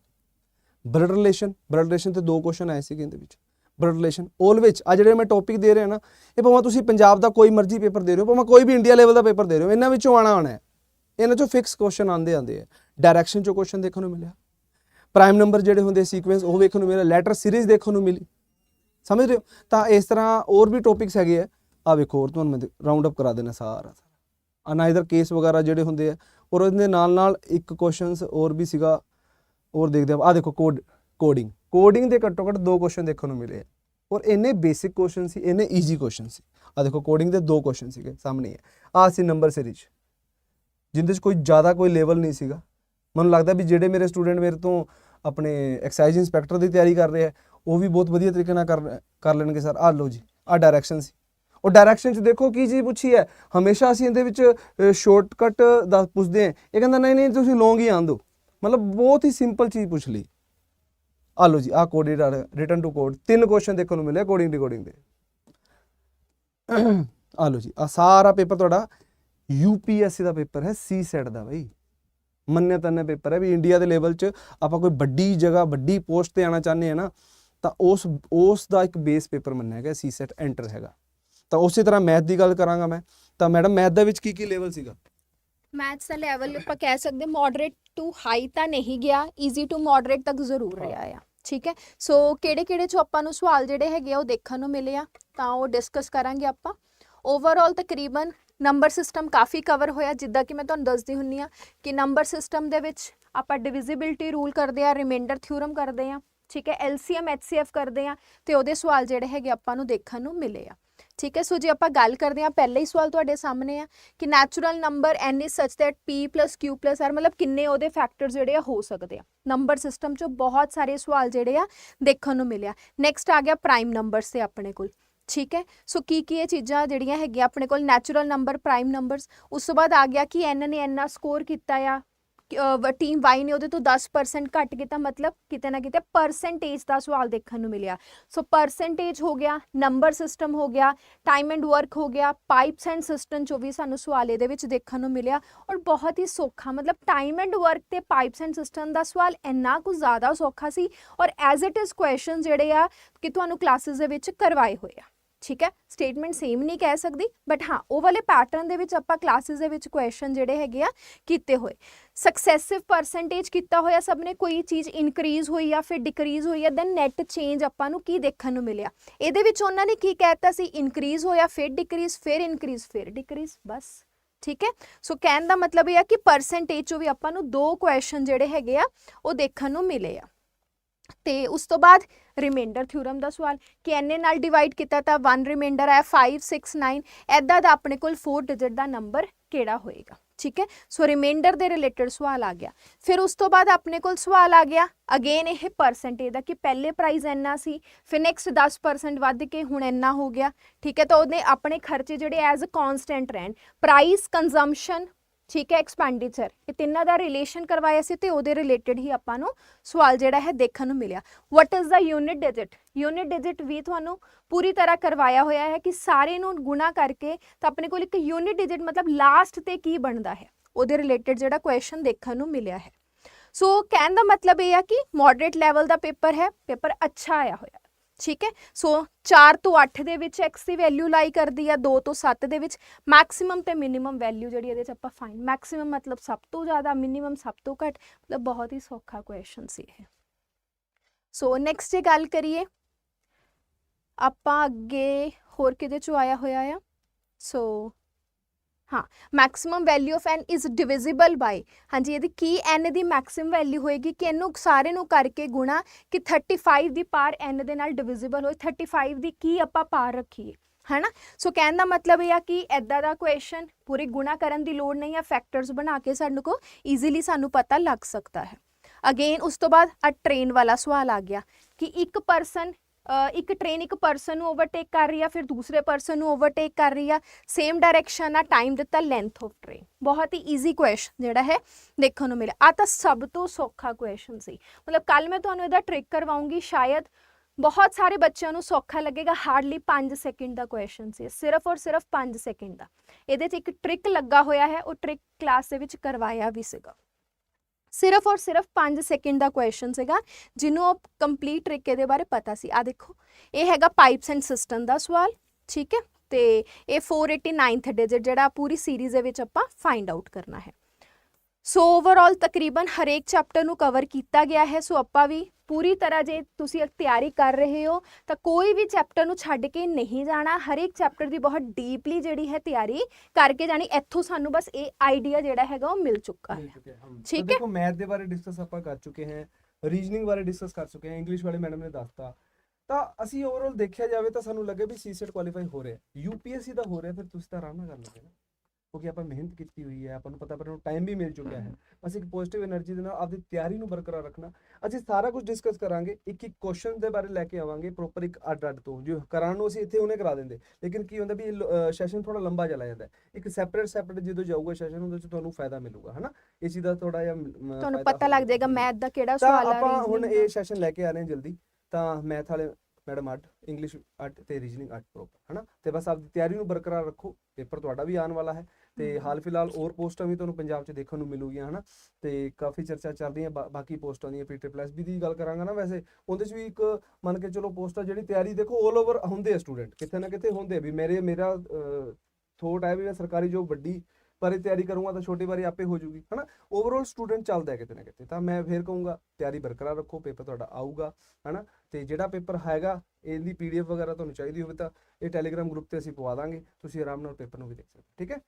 blood relation blood relation ਤੇ ਦੋ ਕੁਐਸਚਨ ਆਏ ਸੀਗੇ ਇਹਦੇ ਵਿੱਚ। ਬਲੱਡ ਰਿਲੇਸ਼ਨ ਆਲ ਵਿੱਚ ਆ ਜਿਹੜੇ ਮੈਂ ਟੌਪਿਕ ਦੇ ਰਿਹਾ ਨਾ ਇਹ ਭਾਵੇਂ ਤੁਸੀਂ ਪੰਜਾਬ ਦਾ ਕੋਈ ਮਰਜ਼ੀ ਪੇਪਰ ਦੇ ਰਹੇ ਹੋ ਭਾਵੇਂ ਕੋਈ ਵੀ ਇੰਡੀਆ ਲੈਵਲ ਦਾ ਪੇਪਰ ਦੇ ਰਹੇ ਹੋ ਇਹਨਾਂ ਵਿੱਚੋਂ ਆਣਾ ਆਣਾ ਹੈ। ਇਹਨਾਂ ਚੋਂ ਫਿਕਸ ਕੁਐਸਚਨ ਆਉਂਦੇ ਆਉਂਦੇ ਆ। ਡਾਇਰੈਕਸ਼ਨ ਚੋਂ ਕੁਐਸਚਨ ਦੇਖਣ ਨੂੰ ਮਿਲਿਆ। ਪ੍ਰਾਈਮ ਨੰਬਰ ਜਿਹੜੇ ਹੁੰਦੇ ਸੀਕੁਐਂਸ ਉਹ ਵੇਖਣ ਨੂੰ ਮਿਲਿਆ। ਲੈਟਰ ਸੀਰੀਜ਼ ਦੇਖਣ ਨੂੰ ਮਿਲੀ। ਸਮਝ ਰਹੇ ਹੋ? ਤਾਂ ਇਸ ਤਰ੍ਹਾਂ ਹੋਰ ਵੀ ਟੌਪਿਕਸ ਹੈਗੇ ਆ। ਆ ਵੇਖੋ, ਹੋਰ ਤੁਹਾਨੂੰ ਮੈਂ ਰਾਉਂਡ ਅਪ ਕਰਾ ਦੇਣਾ ਸਾਰਾ ਆ ਨਾ ਇਧਰ ਕੇਸ ਵਗੈਰਾ ਜਿਹੜੇ ਹੁੰਦੇ ਆ, ਔਰ ਉਹਦੇ ਨਾਲ ਨਾਲ ਇੱਕ ਕੁਐਸਚਨਸ ਹੋਰ ਵੀ ਸੀਗਾ, ਹੋਰ ਦੇਖਦੇ ਆ। ਆ ਦੇਖੋ ਕੋਡ ਕੋਡਿੰਗ ਕੋਡਿੰਗ ਦੇ ਘੱਟੋ ਘੱਟ ਦੋ ਕੁਐਸਚਨ ਦੇਖਣ ਨੂੰ ਮਿਲੇ ਆ। ਔਰ ਇੰਨੇ ਬੇਸਿਕ ਕੁਐਸਚਨ ਸੀ, ਇੰਨੇ ਈਜ਼ੀ ਕੁਐਸਚਨ ਸੀ। ਆ ਦੇਖੋ ਕੋਡਿੰਗ ਦੇ ਦੋ ਕੁਐਸਚਨ ਸੀਗੇ ਸਾਹਮਣੇ ਹੀ ਹੈ ਆ ਸੀ ਨੰਬਰ ਸੀਰੀਜ਼ ਜਿੰਦੇ 'ਚ ਕੋਈ ਜ਼ਿਆਦਾ ਕੋਈ ਲੈਵਲ ਨਹੀਂ ਸੀਗਾ। ਮੈਨੂੰ ਲੱਗਦਾ ਵੀ ਜਿਹੜੇ ਮੇਰੇ ਸਟੂਡੈਂਟ ਮੇਰੇ ਤੋਂ ਆਪਣੇ ਐਕਸਾਈਜ਼ ਇੰਸਪੈਕਟਰ ਦੀ ਤਿਆਰੀ ਕਰ ਰਹੇ ਆ ਉਹ ਵੀ ਬਹੁਤ ਵਧੀਆ ਤਰੀਕੇ ਨਾਲ ਕਰ ਕਰ ਲੈਣਗੇ ਸਰ। ਆ ਲਓ ਜੀ ਆ ਡਾਇਰੈਕਸ਼ਨ ਸੀ। ਉਹ ਡਾਇਰੈਕਸ਼ਨ 'ਚ ਦੇਖੋ ਕੀ ਚੀਜ਼ ਪੁੱਛੀ ਹੈ। ਹਮੇਸ਼ਾ ਅਸੀਂ ਇਹਦੇ ਵਿੱਚ ਸ਼ਾਰਟਕਟ ਦਾ ਪੁੱਛਦੇ ਆ ਇਹ ਕਹਿੰਦਾ, ਨਹੀਂ ਨਹੀਂ, ਤੁਸੀਂ ਲੌਂਗ ਹੀ ਆਂਦੋ। ਮਤਲਬ ਬਹੁਤ ਹੀ ਸਿੰਪਲ ਚੀਜ਼ ਪੁੱਛ ਲਈ। ਆ ਲਓ ਜੀ ਆ ਕੋਡ ਰਿਟਰਨ ਟੂ ਕੋਡ ਤਿੰਨ ਕੁਐਸਚਨ ਦੇਖਣ ਨੂੰ ਮਿਲੇ ਕੋਡਿੰਗ ਡਿਕੋਡਿੰਗ ਦੇ। ਆ ਲਓ ਜੀ ਆ ਸਾਰਾ ਪੇਪਰ ਤੁਹਾਡਾ ਯੂਪੀਐਸਸੀ ਦਾ ਪੇਪਰ ਹੈ ਸੀ ਸੈਟ ਦਾ ਬਈ। ਮੰਨਿਆ ਤੰਨੇ ਪੇਪਰ ਹੈ ਵੀ ਇੰਡੀਆ ਦੇ ਲੈਵਲ 'ਚ ਆਪਾਂ ਕੋਈ ਵੱਡੀ ਜਗ੍ਹਾ, ਵੱਡੀ ਪੋਸਟ ਤੇ ਆਣਾ ਚਾਹੁੰਦੇ ਆ ਨਾ ਤਾਂ ਉਸ ਉਸ ਦਾ ਇੱਕ ਬੇਸ ਪੇਪਰ ਮੰਨਿਆ ਗਿਆ ਸੀ ਸੈਟ ਐਂਟਰ ਹੈਗਾ। ਤਾਂ ਉਸੇ ਤਰ੍ਹਾਂ ਮੈਥ ਦੀ ਗੱਲ ਕਰਾਂਗਾ ਮੈਂ। ਤਾਂ ਮੈਡਮ ਮੈਥ ਦੇ ਵਿੱਚ ਕੀ ਕੀ ਲੈਵਲ ਸੀਗਾ? ਮੈਥਸ ਦਾ ਲੈਵਲ ਆਪਾਂ ਕਹਿ ਸਕਦੇ ਮੋਡਰੇਟ ਟੂ ਹਾਈ ਤਾਂ ਨਹੀਂ ਗਿਆ ਈਜ਼ੀ ਟੂ ਮੋਡਰੇਟ ਤੱਕ ਜ਼ਰੂਰ ਰਿਹਾ ਆ। ਠੀਕ ਹੈ? ਸੋ ਕਿਹੜੇ ਕਿਹੜੇ ਚੋਂ ਆਪਾਂ ਨੂੰ ਸਵਾਲ ਜਿਹੜੇ ਹੈਗੇ ਆ ਉਹ ਦੇਖਣ ਨੂੰ ਮਿਲੇ ਆ। ਤਾਂ ਉਹ ਡਿਸਕਸ ਕਰਾਂਗੇ ਆਪਾਂ। ਓਵਰਆਲ ਤਕਰੀਬਨ ਨੰਬਰ ਸਿਸਟਮ ਕਾਫੀ ਕਵਰ ਹੋਇਆ ਜਿੱਦਾਂ ਕਿ ਮੈਂ ਤੁਹਾਨੂੰ ਦੱਸਦੀ ਹੁੰਨੀ ਆ ਕਿ ਨੰਬਰ ਸਿਸਟਮ ਦੇ ਵਿੱਚ ਆਪਾਂ ਡਿਵੀਜ਼ਿਬਿਲਟੀ ਰੂਲ ਕਰਦੇ ਆ ਰਿਮਾਈਂਡਰ ਥਿਊਰਮ ਕਰਦੇ ਆ। ਠੀਕ ਹੈ ਐਲਸੀਐਮ ਐਚਸੀਐਫ ਕਰਦੇ ਆ ਤੇ ਉਹਦੇ ਸਵਾਲ ਜਿਹੜੇ ਹੈਗੇ ਆਪਾਂ ਨੂੰ ਦੇਖਣ ਨੂੰ ਮਿਲੇ ਆ। ਠੀਕ ਹੈ, ਸੋ ਜੇ ਆਪਾਂ ਗੱਲ ਕਰਦੇ ਆ ਪਹਿਲਾ ਹੀ ਸਵਾਲ ਤੁਹਾਡੇ ਸਾਹਮਣੇ ਆ ਕਿ natural number n is such that p q r ਮਤਲਬ ਕਿੰਨੇ ਉਹਦੇ ਫੈਕਟਰ ਜਿਹੜੇ ਆ ਹੋ ਸਕਦੇ ਆ। ਨੰਬਰ ਸਿਸਟਮ ਚੋਂ ਬਹੁਤ ਸਾਰੇ ਸਵਾਲ ਜਿਹੜੇ ਆ ਦੇਖਣ ਨੂੰ ਮਿਲਿਆ ਨੈਕਸਟ ਆ ਗਿਆ ਪ੍ਰਾਈਮ ਨੰਬਰਸ ਤੇ ਆਪਣੇ ਕੋਲ। ਠੀਕ ਹੈ, ਸੋ ਕੀ ਕੀ ਇਹ ਚੀਜ਼ਾਂ ਜਿਹੜੀਆਂ ਹੈਗੀਆਂ ਆਪਣੇ ਕੋਲ ਨੈਚੁਰਲ ਨੰਬਰ ਪ੍ਰਾਈਮ ਨੰਬਰਸ ਉਸ ਤੋਂ ਬਾਅਦ ਆ ਗਿਆ ਕਿ n ਨੇ ਇੰਨਾ ਸਕੋਰ ਕੀਤਾ ਆ। ਟੀਮ ਵਾਈ ਨੇ ਉਹਦੇ ਤੋਂ 10% ਘੱਟ ਕੀਤਾ, ਮਤਲਬ ਕਿਤੇ ਨਾ ਕਿਤੇ ਪਰਸੈਂਟੇਜ ਦਾ ਸਵਾਲ ਦੇਖਣ ਨੂੰ ਮਿਲਿਆ। ਸੋ ਪਰਸੈਂਟੇਜ ਹੋ ਗਿਆ ਨੰਬਰ ਸਿਸਟਮ ਹੋ ਗਿਆ ਟਾਈਮ ਐਂਡ ਵਰਕ ਹੋ ਗਿਆ ਪਾਈਪਸ ਐਂਡ ਸਿਸਟਮ ਚੋਂ ਵੀ ਸਾਨੂੰ ਸਵਾਲ ਇਹਦੇ ਵਿੱਚ ਦੇਖਣ ਨੂੰ ਮਿਲਿਆ ਔਰ ਬਹੁਤ ਹੀ ਸੌਖਾ, ਮਤਲਬ ਟਾਈਮ ਐਂਡ ਵਰਕ ਤੇ ਪਾਈਪਸ ਐਂਡ ਸਿਸਟਮ ਦਾ ਸਵਾਲ ਇੰਨਾ ਕੁ ਜ਼ਿਆਦਾ ਸੌਖਾ ਸੀ ਔਰ ਐਜ਼ ਇਟ ਇਜ਼ ਕੁਐਸਚਨ ਜਿਹੜੇ ਆ ਕਿ ਤੁਹਾਨੂੰ ਕਲਾਸਿਸ ਦੇ ਵਿੱਚ ਕਰਵਾਏ ਹੋਏ ਆ। ਠੀਕ ਹੈ? ਸਟੇਟਮੈਂਟ ਸੇਮ ਨਹੀਂ ਕਹਿ ਸਕਦੀ ਬਟ ਹਾਂ, ਉਹ ਵਾਲੇ ਪੈਟਰਨ ਦੇ ਵਿੱਚ ਆਪਾਂ ਕਲਾਸਿਸ ਦੇ ਵਿੱਚ ਕੁਐਸਚਨ ਜਿਹੜੇ ਹੈਗੇ ਆ, ਕੀਤੇ ਹੋਏ। ਸਕਸੈਸਿਵ ਪਰਸੈਂਟੇਜ ਕੀਤਾ ਹੋਇਆ ਸਭ ਨੇ, ਕੋਈ ਚੀਜ਼ ਇਨਕਰੀਜ਼ ਹੋਈ ਆ ਫਿਰ ਡਿਕਰੀਜ਼ ਹੋਈ ਆ ਦੈਨ ਨੈਟ ਚੇਂਜ ਆਪਾਂ ਨੂੰ ਕੀ ਦੇਖਣ ਨੂੰ ਮਿਲਿਆ? ਇਹਦੇ ਵਿੱਚ ਉਹਨਾਂ ਨੇ ਕੀ ਕਹਿਤਾ ਸੀ? ਇਨਕਰੀਜ਼ ਹੋਇਆ, ਫਿਰ ਡਿਕਰੀਜ਼ ਫਿਰ ਇਨਕਰੀਜ਼ ਫਿਰ ਡਿਕਰੀਜ਼ ਬਸ। ਠੀਕ ਹੈ? ਸੋ ਕਹਿਣ ਦਾ ਮਤਲਬ ਇਹ ਆ ਕਿ ਪਰਸੈਂਟੇਜ ਚੋਂ ਵੀ ਆਪਾਂ ਨੂੰ ਦੋ ਕੁਐਸਚਨ ਜਿਹੜੇ ਹੈਗੇ ਆ, ਉਹ ਦੇਖਣ ਨੂੰ ਮਿਲੇ ਆ। ਤੇ ਉਸ ਤੋਂ ਬਾਅਦ ਰਿਮੈਂਡਰ ਥਿਊਰਮ ਦਾ ਸਵਾਲ, ਕਿ n ਨਾਲ ਡਿਵਾਈਡ ਕੀਤਾ ਤਾਂ 1 ਰਿਮੈਂਡਰ ਆਇਆ 5 6 9 ਐਦਾਂ ਦਾ ਆਪਣੇ ਕੋਲ 4 ਡਿਜਿਟ ਦਾ ਨੰਬਰ ਕਿਹੜਾ ਹੋਏਗਾ? ਠੀਕ ਹੈ? ਸੋ ਰਿਮੈਂਡਰ ਦੇ ਰਿਲੇਟਡ ਸਵਾਲ ਆ ਗਿਆ। ਫਿਰ ਉਸ ਤੋਂ ਬਾਅਦ ਆਪਣੇ ਕੋਲ ਸਵਾਲ ਆ ਗਿਆ। ਅਗੇਨ ਇਹ ਪਰਸੈਂਟੇਜ ਦਾ ਕਿ ਪਹਿਲੇ ਪ੍ਰਾਈਸ ਇੰਨਾ ਸੀ, ਫਿਰ ਨੈਕਸਟ 10% ਵੱਧ ਕੇ ਹੁਣ ਇੰਨਾ ਹੋ ਗਿਆ। ਠੀਕ ਹੈ? ਤਾਂ ਉਹਨੇ ਆਪਣੇ ਖਰਚੇ ਜਿਹੜੇ ਐਜ਼ ਅ ਕਨਸਟੈਂਟ ਰਹਿਣ ਪ੍ਰਾਈਸ ਕੰਜ਼ੰਪਸ਼ਨ ਠੀਕ ਹੈ ਐਕਸਪੈਂਡੀਚਰ ਇਹ ਤਿੰਨਾਂ ਦਾ ਰਿਲੇਸ਼ਨ ਕਰਵਾਇਆ ਸੀ ਤੇ ਉਹਦੇ ਰਿਲੇਟਡ ਹੀ ਆਪਾਂ ਨੂੰ ਸਵਾਲ ਜਿਹੜਾ ਹੈ ਦੇਖਣ ਨੂੰ ਮਿਲਿਆ। What is the unit digit unit digit ਵੀ ਤੁਹਾਨੂੰ ਪੂਰੀ ਤਰ੍ਹਾਂ ਕਰਵਾਇਆ ਹੋਇਆ ਹੈ ਕਿ ਸਾਰੇ ਨੂੰ ਗੁਣਾ ਕਰਕੇ ਤਾਂ ਆਪਣੇ ਕੋਲ ਇੱਕ ਯੂਨਿਟ ਡਿਜਿਟ ਮਤਲਬ ਲਾਸਟ ਤੇ ਕੀ ਬਣਦਾ ਹੈ? ਉਹਦੇ ਰਿਲੇਟਡ ਜਿਹੜਾ ਕੁਐਸਚਨ ਦੇਖਣ ਨੂੰ ਮਿਲਿਆ ਹੈ। ਸੋ ਕਹਿਣ ਦਾ ਮਤਲਬ ਇਹ ਆ ਕਿ ਮੋਡਰੇਟ ਲੈਵਲ ਦਾ ਪੇਪਰ ਹੈ, ਪੇਪਰ ਅੱਛਾ ਆਇਆ ਹੋਇਆ। ਠੀਕ ਹੈ? ਸੋ 4 ਤੋਂ 8 ਦੇ ਵਿੱਚ x ਦੀ ਵੈਲਿਊ ਲਾਈ ਕਰਦੀ ਆ 2 ਤੋਂ 7 ਦੇ ਵਿੱਚ ਮੈਕਸਿਮਮ ਤੇ ਮਿਨੀਮਮ ਵੈਲਿਊ ਜਿਹੜੀ ਇਹਦੇ ਚ ਆਪਾਂ ਫਾਈਂਡ ਮੈਕਸਿਮਮ ਮਤਲਬ ਸਭ ਤੋਂ ਜ਼ਿਆਦਾ ਮਿਨੀਮਮ ਸਭ ਤੋਂ ਘੱਟ, ਮਤਲਬ ਬਹੁਤ ਹੀ ਸੌਖਾ ਕੁਐਸਚਨ ਸੀ ਇਹ। ਸੋ ਨੈਕਸਟ ਜੇ ਗੱਲ ਕਰੀਏ, ਆਪਾਂ ਅੱਗੇ ਹੋਰ ਕਿਹਦੇ ਚੋਂ ਆਇਆ ਹੋਇਆ ਆ? ਸੋ ਹਾਂ maximum value of n is divisible by ਹਾਂਜੀ, ਇਹਦੀ ਕੀ n ਦੀ ਮੈਕਸਿਮਮ ਵੈਲਿਊ ਹੋਏਗੀ? ਕਿ ਇਹਨੂੰ ਸਾਰੇ ਨੂੰ ਕਰਕੇ ਗੁਣਾ ਕਿ 35 ਦੀ ਪਾਰ n ਦੇ ਨਾਲ ਡਿਵਿਜ਼ੀਬਲ ਹੋਏ 35 ਦੀ ਕੀ ਆਪਾਂ ਪਾਰ ਰੱਖੀਏ, ਹੈਨਾ? ਸੋ ਕਹਿਣ ਦਾ ਮਤਲਬ ਇਹ ਆ ਕਿ ਐਦਾਂ ਦਾ ਕੁਐਸਚਨ ਪੂਰੀ ਗੁਣਾ ਕਰਨ ਦੀ ਲੋੜ ਨਹੀਂ ਹੈ ਫੈਕਟਰਸ ਬਣਾ ਕੇ ਸਾਨੂੰ ਕੋ ਈਜ਼ੀਲੀ ਸਾਨੂੰ ਪਤਾ ਲੱਗ ਸਕਦਾ ਹੈ। ਅਗੇਨ ਉਸ ਤੋਂ ਬਾਅਦ ਆ ਟ੍ਰੇਨ ਵਾਲਾ ਸਵਾਲ ਆ ਗਿਆ ਕਿ ਇੱਕ ਪਰਸਨ ਇੱਕ ਟ੍ਰੇਨ ਇੱਕ ਪਰਸਨ ਨੂੰ ਓਵਰਟੇਕ ਕਰ ਰਹੀ ਆ, ਫਿਰ ਦੂਸਰੇ ਪਰਸਨ ਨੂੰ ਓਵਰਟੇਕ ਕਰ ਰਹੀ ਆ। ਸੇਮ ਡਾਇਰੈਕਸ਼ਨ ਆ ਟਾਈਮ ਦਿੱਤਾ ਲੈਂਥ ਆਫ ਟ੍ਰੇਨ ਬਹੁਤ ਹੀ ਈਜ਼ੀ ਕੁਐਸਚਨ ਜਿਹੜਾ ਹੈ, ਦੇਖਣ ਨੂੰ ਮਿਲਿਆ। ਆ ਤਾਂ ਸਭ ਤੋਂ ਸੌਖਾ ਕੁਐਸਚਨ ਸੀ। ਮਤਲਬ ਕੱਲ ਮੈਂ ਤੁਹਾਨੂੰ ਇਹਦਾ ਟ੍ਰਿਕ ਕਰਵਾਉਂਗੀ, ਸ਼ਾਇਦ ਬਹੁਤ ਸਾਰੇ ਬੱਚਿਆਂ ਨੂੰ ਸੌਖਾ ਲੱਗੇਗਾ ਹਾਰਡਲੀ 5 ਸੈਕਿੰਡ ਦਾ ਕੁਐਸਚਨ ਸੀ। ਸਿਰਫ ਔਰ ਸਿਰਫ 5 ਸੈਕਿੰਡ ਦਾ। ਇਹਦੇ 'ਚ ਇੱਕ ਟ੍ਰਿਕ ਲੱਗਾ ਹੋਇਆ ਹੈ, ਉਹ ਟ੍ਰਿਕ ਕਲਾਸ ਦੇ ਵਿੱਚ ਕਰਵਾਇਆ ਵੀ ਸੀਗਾ। ਸਿਰਫ ਔਰ ਸਿਰਫ 5 ਸੈਕਿੰਡ ਦਾ ਕੁਐਸਚਨ ਸੀਗਾ, ਜਿਹਨੂੰ ਉਹ ਕੰਪਲੀਟ ਤਰੀਕੇ ਦੇ ਬਾਰੇ ਪਤਾ ਸੀ। ਆ ਦੇਖੋ, ਇਹ ਹੈਗਾ ਪਾਈਪਸ ਐਂਡ ਸਿਸਟਮ ਦਾ ਸਵਾਲ, ਠੀਕ ਹੈ? ਤੇ ਇਹ 489th ਡਿਜਿਟ ਜਿਹੜਾ ਪੂਰੀ ਸੀਰੀਜ਼ ਦੇ ਵਿੱਚ ਆਪਾਂ ਫਾਈਂਡ ਆਊਟ ਕਰਨਾ ਹੈ। ਸੋ ਓਵਰਆਲ ਤਕਰੀਬਨ ਹਰੇਕ ਚੈਪਟਰ ਨੂੰ ਕਵਰ ਕੀਤਾ ਗਿਆ ਹੈ ਸੋ ਆਪਾਂ ਵੀ ਪੂਰੀ ਤਰ੍ਹਾਂ ਜੇ ਤੁਸੀਂ ਤਿਆਰੀ ਕਰ ਰਹੇ ਹੋ ਤਾਂ ਕੋਈ ਵੀ ਚੈਪਟਰ ਨੂੰ ਛੱਡ ਕੇ ਨਹੀਂ ਜਾਣਾ ਹਰੇਕ ਚੈਪਟਰ ਦੀ ਬਹੁਤ ਡੀਪਲੀ ਜਿਹੜੀ ਹੈ ਤਿਆਰੀ ਕਰਕੇ ਜਾਣੀ ਇੱਥੋਂ ਸਾਨੂੰ ਬਸ ਇਹ ਆਈਡੀਆ ਜਿਹੜਾ ਹੈਗਾ ਉਹ ਮਿਲ ਚੁੱਕਾ ਹੈ। ਠੀਕ ਹੈ। ਦੇਖੋ ਮੈਥ ਦੇ ਬਾਰੇ ਡਿਸਕਸ ਆਪਾਂ ਕਰ ਚੁੱਕੇ ਹਾਂ ਰੀਜਨਿੰਗ ਬਾਰੇ ਡਿਸਕਸ ਕਰ ਚੁੱਕੇ ਹਾਂ ਇੰਗਲਿਸ਼ ਵਾਲੇ ਮੈਡਮ ਨੇ ਦੱਸਤਾ। ਤਾਂ ਅਸੀਂ ਓਵਰਆਲ ਦੇਖਿਆ ਜਾਵੇ ਤਾਂ ਸਾਨੂੰ ਲੱਗੇ ਵੀ ਸੀਸੈਟ ਕੁਆਲੀਫਾਈ ਹੋ ਰਿਹਾ ਯੂਪੀਐਸਸੀ ਦਾ ਹੋ ਰਿਹਾ ਫਿਰ ਤੁਸੀਂ ਤਾਂ ਆਰਾਮ ਨਾਲ ਕਰ ਲਓਗੇ ਨਾ। ਕਿਉਂਕਿ ਆਪਾਂ ਮਿਹਨਤ ਕੀਤੀ ਹੋਈ ਹੈ ਆਪਾਂ ਨੂੰ ਪਤਾ ਪਰ ਨੂੰ ਟਾਈਮ ਵੀ ਮਿਲ ਚੁੱਕਿਆ ਹੈ। ਬਸ ਇੱਕ ਪੋਜ਼ਿਟਿਵ એનર્ਜੀ ਦੇ ਨਾਲ ਆਪਦੀ ਤਿਆਰੀ ਨੂੰ ਬਰਕਰਾਰ ਰੱਖਣਾ। ਅਸੀਂ ਸਾਰਾ ਕੁਝ ਡਿਸਕਸ ਕਰਾਂਗੇ ਇੱਕ ਇੱਕ ਕੁਐਸਚਨ ਦੇ ਬਾਰੇ ਲੈ ਕੇ ਆਵਾਂਗੇ ਪ੍ਰੋਪਰ ਇੱਕ ਅੱਡ ਅੱਡ ਤੋਂ। ਜੋ ਕਰਾਂ ਨੂੰ ਅਸੀਂ ਇੱਥੇ ਉਹਨੇ ਕਰਾ ਦਿੰਦੇ। ਲੇਕਿਨ ਕੀ ਹੁੰਦਾ ਵੀ ਸੈਸ਼ਨ ਥੋੜਾ ਲੰਬਾ ਚਲਾ ਜਾਂਦਾ ਇੱਕ ਸੈਪਰੇਟ ਸੈਪਰੇਟ ਜਦੋਂ ਜਾਊਗਾ ਸੈਸ਼ਨ ਉਹਦੇ ਚ ਤੁਹਾਨੂੰ ਫਾਇਦਾ ਮਿਲੂਗਾ ਹਨਾ? ਇਹ ਚੀਜ਼ ਦਾ ਥੋੜਾ ਜਿਹਾ ਤੁਹਾਨੂੰ ਪਤਾ ਲੱਗ ਜਾਏਗਾ ਮੈਥ ਦਾ ਕਿਹੜਾ ਸਵਾਲ ਆ ਰਿਹਾ ਹੁਣ ਇਹ ਸੈਸ਼ਨ ਲੈ ਕੇ ਆ ਰਹੇ ਹਾਂ ਜਲਦੀ। ਤਾਂ ਮੈਥ ਵਾਲੇ ਮੈਡਮ ਅੱਡ ਇੰਗਲਿਸ਼ ਅੱਡ ਤੇ ਰੀਜਨਿੰਗ ਅੱਡ ਪ੍ਰੋਪਰ ਹਨਾ? ਤੇ ਬਸ ਆਪਦੀ ਤਿਆਰੀ ਨੂੰ ਬਰਕਰਾਰ ਰੱਖੋ ਪੇਪਰ ਤੁਹਾਡਾ ਵੀ ਆਉਣ ਵਾਲਾ ਹੈ। ਤੇ। ਹਾਲ ਫਿਲਹਾਲ ਹੋਰ ਪੋਸਟਾਂ ਵੀ ਤੁਹਾਨੂੰ ਪੰਜਾਬ 'ਚ ਦੇਖਣ ਨੂੰ ਮਿਲੂਗੀਆਂ ਹਨਾ? ਤੇ ਕਾਫੀ ਚਰਚਾ ਚੱਲ ਰਹੀ ਹੈ ਬਾਕੀ ਪੋਸਟਾਂ ਦੀਆਂ ਪੀ ਟ੍ਰਿਪਲ ਬੀ ਦੀ ਗੱਲ ਕਰਾਂਗਾ ਨਾ ਵੈਸੇ। ਉਹਦੇ 'ਚ ਵੀ ਇੱਕ ਮੰਨ ਕੇ ਚਲੋ ਪੋਸਟਾਂ ਜਿਹੜੀ ਤਿਆਰੀ ਦੇਖੋ 올 ਓਵਰ ਹੁੰਦੇ ਆ ਸਟੂਡੈਂਟ ਕਿਤੇ ਨਾ ਕਿਤੇ ਹੁੰਦੇ ਵੀ ਮੇਰੇ ਮੇਰਾ ਥੋਟ ਹੈ ਵੀ ਮੈਂ ਸਰਕਾਰੀ ਜੋਬ ਵੱਡੀ ਬਾਰੇ ਤਿਆਰੀ ਕਰੂੰਗਾ ਤਾਂ ਛੋਟੀ ਬਾਰੀ ਆਪੇ ਹੋ ਜੂਗੀ ਹਨਾ? ਓਵਰਆਲ ਸਟੂਡੈਂਟ ਚੱਲਦਾ ਹੈ ਕਿਤੇ ਨਾ ਕਿਤੇ ਤਾਂ ਮੈਂ ਫੇਰ ਕਹੂੰਗਾ ਤਿਆਰੀ ਬਰਕਰਾਰ ਰੱਖੋ ਪੇਪਰ ਤੁਹਾਡਾ ਆਊਗਾ ਹਨਾ? ਤੇ ਜਿਹੜਾ ਪੇਪਰ ਹੈਗਾ ਇਹਦੀ ਪੀਡੀਐਫ ਵਗੈਰਾ ਤੁਹਾਨੂੰ ਚਾਹੀਦੀ ਹੋਵੇ ਤਾਂ ਇਹ ਟੈਲੀਗ੍ਰਾਮ ਗਰੁੱਪ ਤੇ ਅਸੀਂ ਪਵਾ ਦਾਂਗੇ ਤੁਸੀਂ ਆਰਾਮ ਨਾਲ ਪੇਪਰ ਨੂੰ ਵੀ ਦੇਖ ਸਕਦੇ ਹੋ, ਠੀਕ ਹੈ?